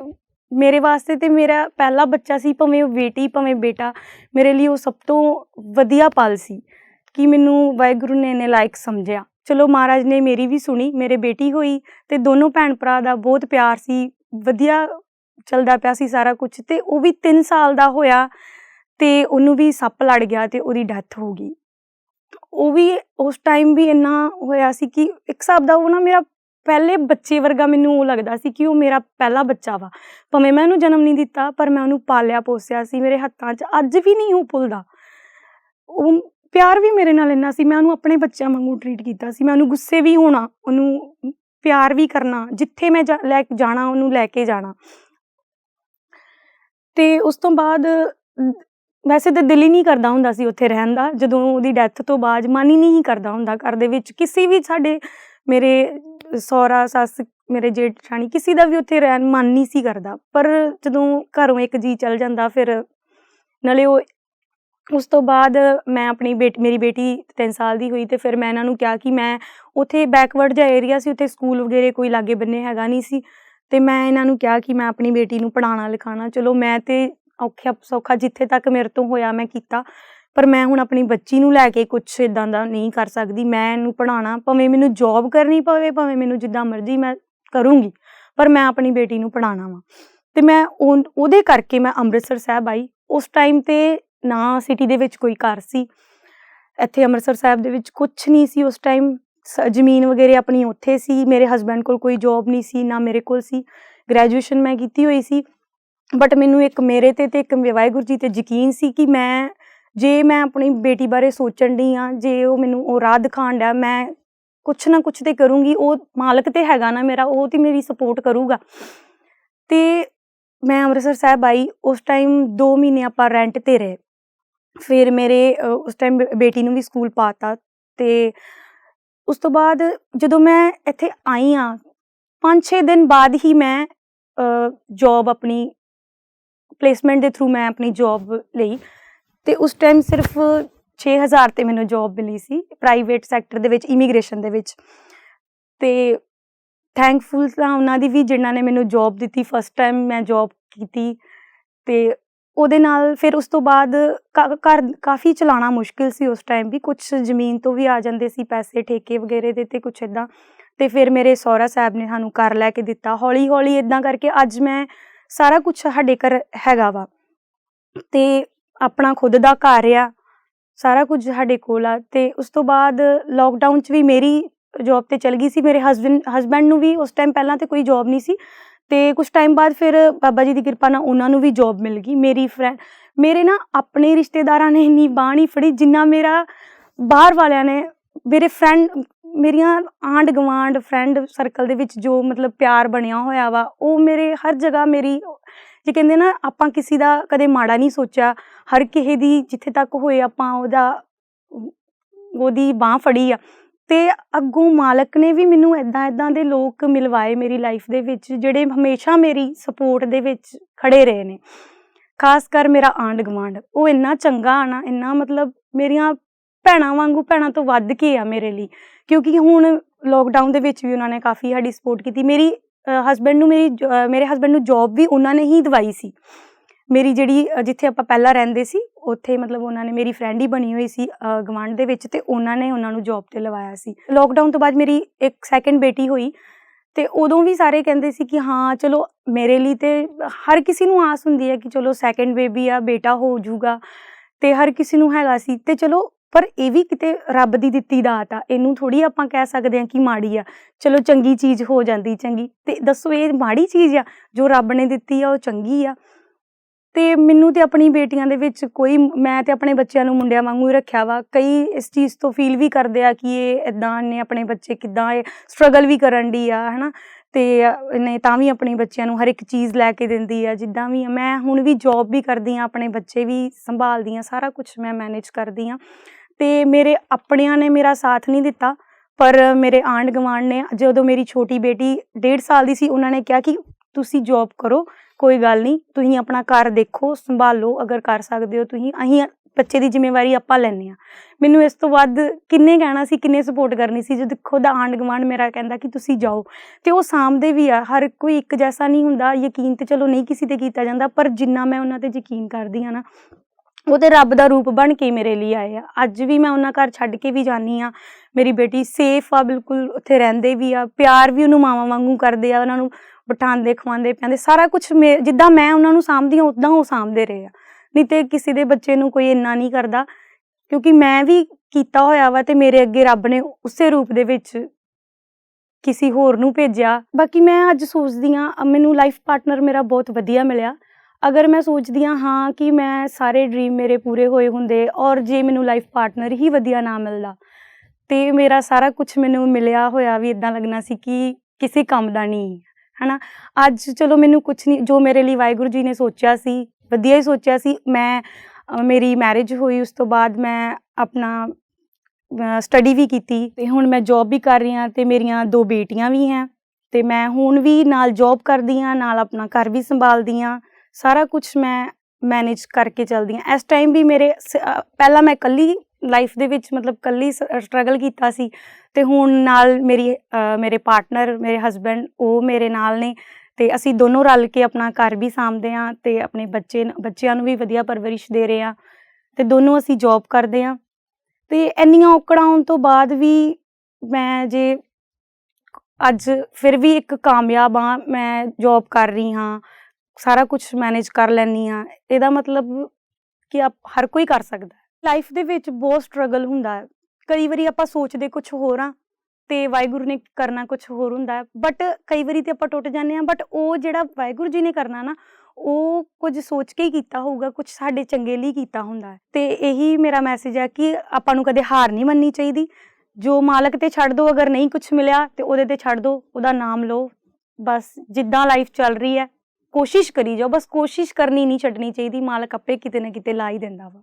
ਮੇਰੇ ਵਾਸਤੇ ਤੇ ਮੇਰਾ ਪਹਿਲਾ ਬੱਚਾ ਸੀ ਭਾਵੇਂ ਉਹ ਬੇਟੀ, ਭਾਵੇਂ ਬੇਟਾ, ਮੇਰੇ ਲਈ ਉਹ ਸਭ ਤੋਂ ਵਧੀਆ ਪਲ ਸੀ ਕਿ ਮੈਨੂੰ ਵਾਹਿਗੁਰੂ ਨੇ ਨੇ ਲਾਇਕ ਸਮਝਿਆ। ਚਲੋ ਮਹਾਰਾਜ ਨੇ ਮੇਰੀ ਵੀ ਸੁਣੀ, ਮੇਰੇ ਬੇਟੀ ਹੋਈ ਤੇ ਦੋਨੋਂ ਭੈਣ ਭਰਾ ਦਾ ਬਹੁਤ ਪਿਆਰ ਸੀ, ਵਧੀਆ ਚੱਲਦਾ ਪਿਆ ਸੀ ਸਾਰਾ ਕੁਝ ਤੇ ਉਹ ਵੀ 3 ਸਾਲ ਦਾ ਹੋਇਆ ਤੇ ਉਹਨੂੰ ਵੀ ਸੱਪ ਲੜ ਗਿਆ ਤੇ ਉਹਦੀ ਡੈਥ ਹੋ ਗਈ। ਉਹ ਵੀ ਉਸ ਟਾਈਮ ਵੀ ਇੰਨਾ ਹੋਇਆ ਸੀ ਕਿ ਇੱਕ ਹਿਸਾਬ ਦਾ ਉਹ ਨਾ ਮੇਰਾ ਪਹਿਲੇ ਬੱਚੇ ਵਰਗਾ ਮੈਨੂੰ ਉਹ ਲੱਗਦਾ ਸੀ ਕਿ ਉਹ ਮੇਰਾ ਪਹਿਲਾ ਬੱਚਾ ਵਾ। ਭਾਵੇਂ ਮੈਂ ਉਹਨੂੰ ਜਨਮ ਨਹੀਂ ਦਿੱਤਾ, ਪਰ ਮੈਂ ਉਹਨੂੰ ਪਾਲਿਆ ਪੋਸਿਆ ਸੀ, ਮੇਰੇ ਹੱਥਾਂ 'ਚ ਅੱਜ ਵੀ ਨਹੀਂ ਉਹ ਭੁੱਲਦਾ। ਉਹ ਪਿਆਰ ਵੀ ਮੇਰੇ ਨਾਲ ਇੰਨਾ ਸੀ, ਮੈਂ ਉਹਨੂੰ ਆਪਣੇ ਬੱਚਿਆਂ ਵਾਂਗੂ ਟਰੀਟ ਕੀਤਾ ਸੀ, ਮੈਂ ਉਹਨੂੰ ਗੁੱਸੇ ਵੀ ਹੋਣਾ, ਉਹਨੂੰ ਪਿਆਰ ਵੀ ਕਰਨਾ, ਜਿੱਥੇ ਮੈਂ ਜਾ- ਲੈ ਜਾਣਾ, ਉਹਨੂੰ ਲੈ ਕੇ ਜਾਣਾ। ਤੇ ਉਸ ਤੋਂ ਬਾਅਦ ਵੈਸੇ ਤਾਂ ਦਿਲ ਹੀ ਨਹੀਂ ਕਰਦਾ ਹੁੰਦਾ ਸੀ ਉੱਥੇ ਰਹਿਣ ਦਾ। ਜਦੋਂ ਉਹਦੀ ਡੈਥ ਤੋਂ ਬਾਅਦ ਮਨ ਹੀ ਨਹੀਂ ਕਰਦਾ ਹੁੰਦਾ ਘਰ ਦੇ ਵਿੱਚ। ਕਿਸੇ ਵੀ ਸਾਡੇ, ਮੇਰੇ ਸਹੁਰਾ, ਸੱਸ, ਮੇਰੇ ਜੇਠ ਠਾਣੀ ਕਿਸੇ ਦਾ ਵੀ ਉੱਥੇ ਰਹਿਣ ਮਨ ਨਹੀਂ ਸੀ ਕਰਦਾ। ਪਰ ਜਦੋਂ ਘਰੋਂ ਇੱਕ ਜੀ ਚਲ ਜਾਂਦਾ ਫਿਰ ਨਾਲੇ ਉਹ, ਉਸ ਤੋਂ ਬਾਅਦ ਮੈਂ ਆਪਣੀ ਬੇਟੀ, ਮੇਰੀ ਬੇਟੀ 3 ਸਾਲ ਦੀ ਹੋਈ ਤੇ ਫਿਰ ਮੈਂ ਇਹਨਾਂ ਨੂੰ ਕਿਹਾ ਕਿ ਮੈਂ ਉੱਥੇ ਬੈਕਵਰਡ ਜਿਹਾ ਏਰੀਆ ਸੀ, ਉੱਥੇ ਸਕੂਲ ਵਗੈਰੇ ਕੋਈ ਲਾਗੇ ਬੰਨੇ ਹੈਗਾ ਨਹੀਂ ਸੀ। ਤੇ ਮੈਂ ਇਹਨਾਂ ਨੂੰ ਕਿਹਾ ਕਿ ਮੈਂ ਆਪਣੀ ਬੇਟੀ ਨੂੰ ਪੜਾਉਣਾ ਲਿਖਾਉਣਾ। ਚਲੋ ਮੈਂ ਤੇ ਔਖਾ ਸੌਖਾ ਜਿੱਥੇ ਤੱਕ ਮੇਰੇ ਤੋਂ ਹੋਇਆ ਮੈਂ ਕੀਤਾ, ਪਰ ਮੈਂ ਹੁਣ ਆਪਣੀ ਬੱਚੀ ਨੂੰ ਲੈ ਕੇ ਕੁਝ ਇਦਾਂ ਦਾ ਨਹੀਂ ਕਰ ਸਕਦੀ। ਮੈਂ ਇਹਨੂੰ ਪੜਾਉਣਾ ਭਾਵੇਂ ਮੈਨੂੰ ਜੌਬ ਕਰਨੀ ਪਵੇ, ਭਾਵੇਂ ਮੈਨੂੰ ਜਿੱਦਾਂ ਮਰਜ਼ੀ ਮੈਂ ਕਰੂੰਗੀ, ਪਰ ਮੈਂ ਆਪਣੀ ਬੇਟੀ ਨੂੰ ਪੜਾਉਣਾ ਵਾ। ਤੇ ਮੈਂ ਉਹ- ਉਹਦੇ ਕਰਕੇ ਮੈਂ ਅੰਮ੍ਰਿਤਸਰ ਸਾਹਿਬ ਆਈ। ਉਸ ਟਾਈਮ ਤੇ ਨਾ ਸਿਟੀ ਦੇ ਵਿੱਚ ਕੋਈ ਘਰ ਸੀ। ਇੱਥੇ ਅੰਮ੍ਰਿਤਸਰ ਸਾਹਿਬ ਦੇ ਵਿੱਚ ਕੁਝ ਨਹੀਂ ਸੀ ਉਸ ਟਾਈਮ ਜ਼ਮੀਨ ਵਗੈਰੇ ਆਪਣੀ ਉੱਥੇ ਸੀ, ਮੇਰੇ ਹਸਬੰਡ ਕੋਲ ਕੋਈ ਜੌਬ ਨਹੀਂ ਸੀ, ਨਾ ਮੇਰੇ ਕੋਲ ਸੀ। ਗ੍ਰੈਜੂਏਸ਼ਨ ਮੈਂ ਕੀਤੀ ਹੋਈ ਸੀ ਬਟ ਮੈਨੂੰ ਇੱਕ ਮੇਰੇ ਤੇ ਤੇ ਇੱਕ ਵਾਹਿਗੁਰੂ ਜੀ ਤੇ ਯਕੀਨ ਸੀ ਕਿ ਮੈਂ, ਜੇ ਮੈਂ ਆਪਣੀ ਬੇਟੀ ਬਾਰੇ ਸੋਚਣ ਡਈ ਆ ਜੇ ਉਹ ਮੈਨੂੰ ਉਹ ਰਾਹ ਦਿਖਾਣ ਡਿਆ, ਮੈਂ ਕੁਛ ਨਾ ਕੁਛ ਤੇ ਕਰੂੰਗੀ, ਉਹ ਮਾਲਕ ਤੇ ਹੈਗਾ ਨਾ ਮੇਰਾ, ਉਹ ਤੇ ਮੇਰੀ ਸਪੋਰਟ ਕਰੂਗਾ। ਤੇ ਮੈਂ ਅੰਮ੍ਰਿਤਸਰ ਸਾਹਿਬ ਆਈ, ਉਸ ਟਾਈਮ 2 ਮਹੀਨੇ ਆਪਾਂ ਰੈਂਟ ਤੇ ਰਹੇ। ਫਿਰ ਮੇਰੇ ਉਸ ਟਾਈਮ ਬੇਟੀ ਨੂੰ ਵੀ ਸਕੂਲ ਪਾਤਾ ਤੇ ਉਸ ਤੋਂ ਬਾਅਦ ਜਦੋਂ ਮੈਂ ਇੱਥੇ ਆਈ ਆ 5-6 ਦਿਨ ਬਾਅਦ ਹੀ ਮੈਂ ਜੌਬ ਆਪਣੀ ਪਲੇਸਮੈਂਟ ਦੇ ਥਰੂ ਮੈਂ ਆਪਣੀ ਜੌਬ ਲਈ। ਤੇ ਉਸ ਟਾਈਮ ਸਿਰਫ 6000 ਤੇ ਮੈਨੂੰ ਜੌਬ ਮਿਲੀ ਸੀ ਪ੍ਰਾਈਵੇਟ ਸੈਕਟਰ ਦੇ ਵਿੱਚ ਇਮੀਗ੍ਰੇਸ਼ਨ ਦੇ ਵਿੱਚ। ਤੇ ਥੈਂਕਫੁਲ ਤਾਂ ਉਹਨਾਂ ਦੀ ਵੀ, ਜਿਨ੍ਹਾਂ ਨੇ ਮੈਨੂੰ ਜੌਬ ਦਿੱਤੀ ਫਸਟ ਟਾਈਮ ਮੈਂ ਜੌਬ ਕੀਤੀ। ਤੇ ਉਹਦੇ ਨਾਲ ਫਿਰ ਉਸ ਤੋਂ ਬਾਅਦ ਘਰ ਕਾਫੀ ਚਲਾਉਣਾ ਮੁਸ਼ਕਿਲ ਸੀ ਉਸ ਟਾਈਮ ਵੀ। ਕੁਝ ਜ਼ਮੀਨ ਤੋਂ ਵੀ ਆ ਜਾਂਦੇ ਸੀ ਪੈਸੇ, ਠੇਕੇ ਵਗੈਰੇ ਦੇ ਤੇ ਕੁਝ ਇਦਾਂ ਤੇ ਫਿਰ ਮੇਰੇ ਸਹੁਰਾ ਸਾਹਿਬ ਨੇ ਸਾਨੂੰ ਘਰ ਲੈ ਕੇ ਦਿੱਤਾ। ਹੌਲੀ ਹੌਲੀ ਇਦਾਂ ਕਰਕੇ ਅੱਜ ਮੈਂ ਸਾਰਾ ਕੁਝ ਸਾਡੇ ਘਰ ਹੈਗਾ ਵਾ। ਤੇ ਆਪਣਾ ਖੁਦ ਦਾ ਘਰ ਆ, ਸਾਰਾ ਕੁਝ ਸਾਡੇ ਕੋਲ ਆ। ਤੇ ਉਸ ਤੋਂ ਬਾਅਦ ਲੋਕਡਾਊਨ 'ਚ ਵੀ ਮੇਰੀ ਜੌਬ ਤੇ ਚਲ ਗਈ ਸੀ। ਮੇਰੇ ਹਸਬੰਡ ਹਸਬੰਡ ਨੂੰ ਵੀ ਉਸ ਟਾਈਮ ਪਹਿਲਾਂ ਤੇ ਕੋਈ ਜੌਬ ਨਹੀਂ ਸੀ। ਤੇ ਕੁਝ ਟਾਈਮ ਬਾਅਦ ਫਿਰ ਬਾਬਾ ਜੀ ਦੀ ਕਿਰਪਾ ਨਾਲ ਉਹਨਾਂ ਨੂੰ ਵੀ ਜੌਬ ਮਿਲ ਗਈ, ਮੇਰੀ ਫਰੈਂਡ ਮੇਰੇ ਨਾ ਆਪਣੇ ਰਿਸ਼ਤੇਦਾਰਾਂ ਨੇ ਇੰਨੀ ਬਾਂਹ ਨਹੀਂ ਫੜੀ ਜਿੰਨਾ ਮੇਰਾ ਬਾਹਰ ਵਾਲਿਆਂ ਨੇ, ਮੇਰੇ ਫਰੈਂਡ ਮੇਰੀਆਂ ਆਂਢ ਗੁਆਂਢ ਫਰੈਂਡ ਸਰਕਲ ਦੇ ਵਿੱਚ ਜੋ ਮਤਲਬ ਪਿਆਰ ਬਣਿਆ ਹੋਇਆ ਵਾ, ਉਹ ਮੇਰੇ ਹਰ ਜਗ੍ਹਾ ਮੇਰੀ, ਜੇ ਕਹਿੰਦੇ ਨਾ ਆਪਾਂ ਕਿਸੇ ਦਾ ਕਦੇ ਮਾੜਾ ਨਹੀਂ ਸੋਚਿਆ, ਹਰ ਕਿਸੇ ਦੀ ਜਿੱਥੇ ਤੱਕ ਹੋਏ ਆਪਾਂ ਉਹਦਾ, ਉਹਦੀ ਬਾਹ ਫੜੀ ਆ ਤੇ ਅੱਗੋਂ ਮਾਲਕ ਨੇ ਵੀ ਮੈਨੂੰ ਇਦਾਂ ਇਦਾਂ ਦੇ ਲੋਕ ਮਿਲਵਾਏ ਮੇਰੀ ਲਾਈਫ ਦੇ ਵਿੱਚ, ਜਿਹੜੇ ਹਮੇਸ਼ਾ ਮੇਰੀ ਸਪੋਰਟ ਦੇ ਵਿੱਚ ਖੜੇ ਰਹੇ ਨੇ। ਖਾਸ ਕਰ ਮੇਰਾ ਆਂਢ ਗੁਆਂਢ, ਉਹ ਇੰਨਾ ਚੰਗਾ ਆ ਨਾ, ਇੰਨਾ ਮਤਲਬ ਮੇਰੀਆਂ ਭੈਣਾਂ ਵਾਂਗੂ ਭੈਣਾਂ ਤੋਂ ਵੱਧ ਕੇ ਆ ਮੇਰੇ ਲਈ। ਕਿਉਂਕਿ ਹੁਣ ਲੋਕਡਾਊਨ ਦੇ ਵਿੱਚ ਵੀ ਉਹਨਾਂ ਨੇ ਕਾਫੀ ਸਾਡੀ ਸਪੋਰਟ ਕੀਤੀ। ਮੇਰੀ ਹਸਬੈਂਡ ਨੂੰ ਮੇਰੀ ਜ- ਮੇਰੇ ਹਸਬੈਂਡ ਨੂੰ ਜੌਬ ਵੀ ਉਹਨਾਂ ਨੇ ਹੀ ਦਵਾਈ ਸੀ। ਮੇਰੀ ਜਿਹੜੀ, ਜਿੱਥੇ ਆਪਾਂ ਪਹਿਲਾਂ ਰਹਿੰਦੇ ਸੀ ਉੱਥੇ ਮਤਲਬ ਉਹਨਾਂ ਨੇ ਮੇਰੀ ਫਰੈਂਡ ਹੀ ਬਣੀ ਹੋਈ ਸੀ, ਅਹ ਦੇ ਵਿੱਚ ਤੇ ਉਹਨਾਂ ਨੇ ਉਹਨਾਂ ਨੂੰ ਜੌਬ ਤੇ ਲਵਾਇਆ ਸੀ। ਲੋਕਡਾਊਨ ਤੋਂ ਬਾਅਦ ਮੇਰੀ ਇੱਕ ਸੈਕੰਡ ਬੇਟੀ ਹੋਈ ਤੇ ਉਦੋਂ ਵੀ ਸਾਰੇ ਕਹਿੰਦੇ ਸੀ ਕਿ ਹਾਂ, ਚਲੋ ਮੇਰੇ ਲਈ ਤੇ ਹਰ ਕਿਸੇ ਨੂੰ ਆਸ ਹੁੰਦੀ ਹੈ ਕਿ ਚਲੋ ਸੈਕੰਡ ਬੇਬੀ ਆ, ਬੇਟਾ ਹੋ ਜਾਊਗਾ ਤੇ ਹਰ ਕਿਸੇ ਨੂੰ ਹੈਗਾ ਸੀ ਤੇ ਚਲੋ ਪਰ ਇਹ ਵੀ ਕਿਤੇ ਰੱਬ ਦੀ ਦਿੱਤੀ ਦਾਤ ਆ, ਇਹਨੂੰ ਥੋੜੀ ਆਪਾਂ ਕਹਿ ਸਕਦੇ ਹਾਂ ਕਿ ਮਾੜੀ ਆ, ਚਲੋ ਚੰਗੀ ਚੀਜ਼ ਹੋ ਜਾਂਦੀ ਚੰਗੀ ਤੇ ਦੱਸੋ ਇਹ ਮਾੜੀ ਚੀਜ਼ ਆ ਜੋ ਰੱਬ ਨੇ ਦਿੱਤੀ ਆ, ਉਹ ਚੰਗੀ ਆ। ਤੇ ਮੈਨੂੰ ਤੇ ਆਪਣੀ ਬੇਟੀਆਂ ਦੇ ਵਿੱਚ ਕੋਈ, ਮੈਂ ਤੇ ਆਪਣੇ ਬੱਚਿਆਂ ਨੂੰ ਮੁੰਡਿਆਂ ਵਾਂਗੂ ਹੀ ਰੱਖਿਆ ਵਾ। ਕਈ ਇਸ ਚੀਜ਼ ਤੋਂ ਫੀਲ ਵੀ ਕਰਦੇ ਆ ਕਿ ਇਹ ਇਦਾਂ ਨੇ, ਆਪਣੇ ਬੱਚੇ ਕਿਦਾਂ ਇਹ ਸਟਰਗਲ ਵੀ ਕਰਨ ਦੀ ਆ, ਹਨਾ? ਤੇ ਇਹਨੇ ਤਾਂ ਵੀ ਆਪਣੇ ਬੱਚਿਆਂ ਨੂੰ ਹਰ ਇੱਕ ਚੀਜ਼ ਲੈ ਕੇ ਦਿੰਦੀ ਆ, ਜਿੱਦਾਂ ਵੀ ਮੈਂ ਹੁਣ ਵੀ ਜੌਬ ਵੀ ਕਰਦੀ ਆ, ਆਪਣੇ ਬੱਚੇ ਵੀ ਸੰਭਾਲਦੀ ਆ, ਸਾਰਾ ਕੁਝ ਮੈਂ ਮੈਨੇਜ ਕਰਦੀ ਆ। ਤੇ ਮੇਰੇ ਆਪਣਿਆਂ ਨੇ ਮੇਰਾ ਸਾਥ ਨਹੀਂ ਦਿੱਤਾ, ਪਰ ਮੇਰੇ ਆਂਢ ਗੁਆਂਢ ਨੇ, ਜਦੋਂ ਮੇਰੀ ਛੋਟੀ ਬੇਟੀ 1.5 ਸਾਲ ਦੀ ਸੀ, ਉਹਨਾਂ ਨੇ ਕਿਹਾ ਕਿ ਤੁਸੀਂ ਜੌਬ ਕਰੋ ਕੋਈ ਗੱਲ ਨਹੀਂ, ਤੁਸੀਂ ਆਪਣਾ ਘਰ ਦੇਖੋ, ਸੰਭਾਲੋ, ਅਗਰ ਕਰ ਸਕਦੇ ਹੋ ਤੁਸੀਂ, ਅਸੀਂ ਬੱਚੇ ਦੀ ਜ਼ਿੰਮੇਵਾਰੀ ਆਪਾਂ ਲੈਂਦੇ ਆ ਮੈਨੂੰ ਇਸ ਤੋਂ ਵੱਧ ਕਿੰਨੇ ਕਹਿਣਾ ਸੀ, ਕਿੰਨੇ ਸਪੋਰਟ ਕਰਨੀ ਸੀ ਜਦੋਂ ਖੁਦ ਆਂਢ ਗੁਆਂਢ ਮੇਰਾ ਕਹਿੰਦਾ ਕਿ ਤੁਸੀਂ ਜਾਓ। ਤੇ ਉਹ ਸਾਂਭਦੇ ਵੀ ਆ, ਹਰ ਕੋਈ ਇੱਕ ਜੈਸਾ ਨਹੀਂ ਹੁੰਦਾ, ਯਕੀਨ ਤੇ ਚਲੋ ਨਹੀਂ ਕਿਸੇ ਤੇ ਕੀਤਾ ਜਾਂਦਾ, ਪਰ ਜਿੰਨਾ ਮੈਂ ਉਹਨਾਂ ਤੇ ਯਕੀਨ ਕਰਦੀ ਆ ਨਾ, ਉਹ ਤੇ ਰੱਬ ਦਾ ਰੂਪ ਬਣ ਕੇ ਮੇਰੇ ਲਈ ਆਏ ਆ। ਅੱਜ ਵੀ ਮੈਂ ਉਹਨਾਂ ਘਰ ਛੱਡ ਕੇ ਵੀ ਜਾਨੀ ਆ ਮੇਰੀ ਬੇਟੀ ਸੇਫ ਆ, ਬਿਲਕੁਲ ਉੱਥੇ ਰਹਿੰਦੇ ਵੀ ਆ, ਪਿਆਰ ਵੀ ਉਹਨੂੰ ਮਾਵਾਂ ਵਾਂਗੂ ਕਰਦੇ ਆ, ਉਹਨਾਂ ਨੂੰ ਬਿਠਾਉਂਦੇ, ਖਵਾਉਂਦੇ ਪਿਆਉਂਦੇ, ਸਾਰਾ ਕੁਝ ਜਿੱਦਾਂ ਮੈਂ ਉਹਨਾਂ ਨੂੰ ਸਾਂਭਦੀ ਹਾਂ ਉਦਾਂ ਉਹ ਸਾਂਭਦੇ ਰਹੇ ਆ। ਨਹੀਂ ਤੇ ਕਿਸੇ ਦੇ ਬੱਚੇ ਨੂੰ ਕੋਈ ਇੰਨਾ ਨਹੀਂ ਕਰਦਾ, ਕਿਉਂਕਿ ਮੈਂ ਵੀ ਕੀਤਾ ਹੋਇਆ ਵਾ ਤੇ ਮੇਰੇ ਅੱਗੇ ਰੱਬ ਨੇ ਉਸੇ ਰੂਪ ਦੇ ਵਿੱਚ ਕਿਸੇ ਹੋਰ ਨੂੰ ਭੇਜਿਆ। ਬਾਕੀ ਮੈਂ ਅੱਜ ਸੋਚਦੀ ਆ ਮੈਨੂੰ ਲਾਈਫ ਪਾਰਟਨਰ ਮੇਰਾ ਬਹੁਤ ਵਧੀਆ ਮਿਲਿਆ। ਅਗਰ ਮੈਂ ਸੋਚਦੀ ਹਾਂ ਹਾਂ, ਕਿ ਮੈਂ ਸਾਰੇ ਡ੍ਰੀਮ ਮੇਰੇ ਪੂਰੇ ਹੋਏ ਹੁੰਦੇ ਔਰ ਜੇ ਮੈਨੂੰ ਲਾਈਫ ਪਾਰਟਨਰ ਹੀ ਵਧੀਆ ਨਾ ਮਿਲਦਾ, ਤੇ ਮੇਰਾ ਸਾਰਾ ਕੁਝ ਮੈਨੂੰ ਮਿਲਿਆ ਹੋਇਆ ਵੀ ਇਦਾਂ ਲੱਗਣਾ ਸੀ ਕਿ ਕਿਸੇ ਕੰਮ ਦਾ ਨਹੀਂ। ਹਨਾ? ਅੱਜ ਚਲੋ ਮੈਨੂੰ ਕੁਝ ਨਹੀਂ, ਜੋ ਮੇਰੇ ਲਈ ਵਾਹਿਗੁਰੂ ਜੀ ਨੇ ਸੋਚਿਆ ਸੀ, ਵਧੀਆ ਹੀ ਸੋਚਿਆ ਸੀ, ਮੈਂ ਮੇਰੀ ਮੈਰਿਜ ਹੋਈ, ਉਸ ਤੋਂ ਬਾਅਦ ਮੈਂ ਆਪਣਾ ਸਟੱਡੀ ਵੀ ਕੀਤੀ ਤੇ ਹੁਣ ਮੈਂ ਜੌਬ ਵੀ ਕਰ ਰਹੀ ਹਾਂ ਤੇ ਮੇਰੀਆਂ ਦੋ ਬੇਟੀਆਂ ਵੀ ਹੈ ਤੇ ਮੈਂ ਹੁਣ ਵੀ ਨਾਲ ਜੌਬ ਕਰਦੀ ਹਾਂ, ਨਾਲ ਆਪਣਾ ਘਰ ਵੀ ਸੰਭਾਲਦੀ ਹਾਂ, ਸਾਰਾ ਕੁਝ ਮੈਂ ਮੈਨੇਜ ਕਰਕੇ ਚੱਲਦੀ ਹਾਂ। ਇਸ ਟਾਈਮ ਵੀ ਮੇਰੇ ਸ- ਪਹਿਲਾਂ ਮੈਂ ਇਕੱਲੀ ਲਾਈਫ ਦੇ ਵਿੱਚ ਮਤਲਬ ਇਕੱਲੀ ਸਟਰਗਲ ਕੀਤਾ ਸੀ ਤੇ ਹੁਣ ਨਾਲ ਮੇਰੀ ਮੇਰੇ ਪਾਰਟਨਰ ਮੇਰੇ ਹਸਬੰਡ ਉਹ ਮੇਰੇ ਨਾਲ ਨੇ ਤੇ ਅਸੀਂ ਦੋਨੋਂ ਰਲ ਕੇ ਆਪਣਾ ਘਰ ਵੀ ਸਾਂਭਦੇ ਹਾਂ ਤੇ ਆਪਣੇ ਬੱਚੇ ਬੱਚਿਆਂ ਨੂੰ ਵੀ ਵਧੀਆ ਪਰਵਰਿਸ਼ ਦੇ ਰਹੇ ਹਾਂ ਤੇ ਦੋਨੋਂ ਅਸੀਂ ਜੌਬ ਕਰਦੇ ਹਾਂ ਤੇ ਇੰਨੀਆਂ ਔਕੜਾਂ ਆਉਣ ਤੋਂ ਬਾਅਦ ਵੀ ਮੈਂ ਜੇ ਅੱਜ ਫਿਰ ਵੀ ਇੱਕ ਕਾਮਯਾਬ ਹਾਂ, ਮੈਂ ਜੌਬ ਕਰ ਰਹੀ ਹਾਂ, ਸਾਰਾ ਕੁਝ ਮੈਨੇਜ ਕਰ ਲੈਂਦੀ ਹਾਂ, ਇਹਦਾ ਮਤਲਬ ਕਿ ਆਪ ਹਰ ਕੋਈ ਕਰ ਸਕਦਾ ਲਾਈਫ ਦੇ ਵਿੱਚ ਬਹੁਤ ਸਟਰਗਲ ਹੁੰਦਾ ਹੈ। ਕਈ ਵਾਰੀ ਆਪਾਂ ਸੋਚਦੇ ਕੁਝ ਹੋਰ ਆ ਤੇ ਵਾਹਿਗੁਰੂ ਨੇ ਕਰਨਾ ਕੁਝ ਹੋਰ ਹੁੰਦਾ ਹੈ। ਬਟ ਕਈ ਵਾਰੀ ਤੇ ਆਪਾਂ ਟੁੱਟ ਜਾਂਦੇ ਆ ਬਟ ਉਹ ਜਿਹੜਾ ਵਾਹਿਗੁਰੂ ਜੀ ਨੇ ਕਰਨਾ ਨਾ, ਉਹ ਕੁਝ ਸੋਚ ਕੇ ਹੀ ਕੀਤਾ ਹੋਊਗਾ ਕੁਝ ਸਾਡੇ ਚੰਗੇ ਲਈ ਕੀਤਾ ਹੁੰਦਾ ਹੈ। ਤੇ ਇਹੀ ਮੇਰਾ ਮੈਸੇਜ ਹੈ ਕਿ ਆਪਾਂ ਨੂੰ ਕਦੇ ਹਾਰ ਨਹੀਂ ਮੰਨਣੀ ਚਾਹੀਦੀ। ਜੋ ਮਾਲਕ ਤੇ ਛੱਡ ਦੋ, ਅਗਰ ਨਹੀਂ ਕੁਝ ਮਿਲਿਆ ਤੇ ਉਹਦੇ ਤੇ ਛੱਡ ਦੋ, ਉਹਦਾ ਨਾਮ ਲਓ। ਬਸ ਜਿੱਦਾਂ ਲਾਈਫ ਚੱਲ ਰਹੀ ਹੈ, ਕੋਸ਼ਿਸ਼ ਕਰੀ ਜਾਓ। ਬਸ ਕੋਸ਼ਿਸ਼ ਕਰਨੀ ਨਹੀਂ ਛੱਡਣੀ ਚਾਹੀਦੀ। ਮਾਲਕ ਆਪੇ ਕਿਤੇ ਨਾ ਕਿਤੇ ਲਾ ਹੀ ਦਿੰਦਾ ਵਾ।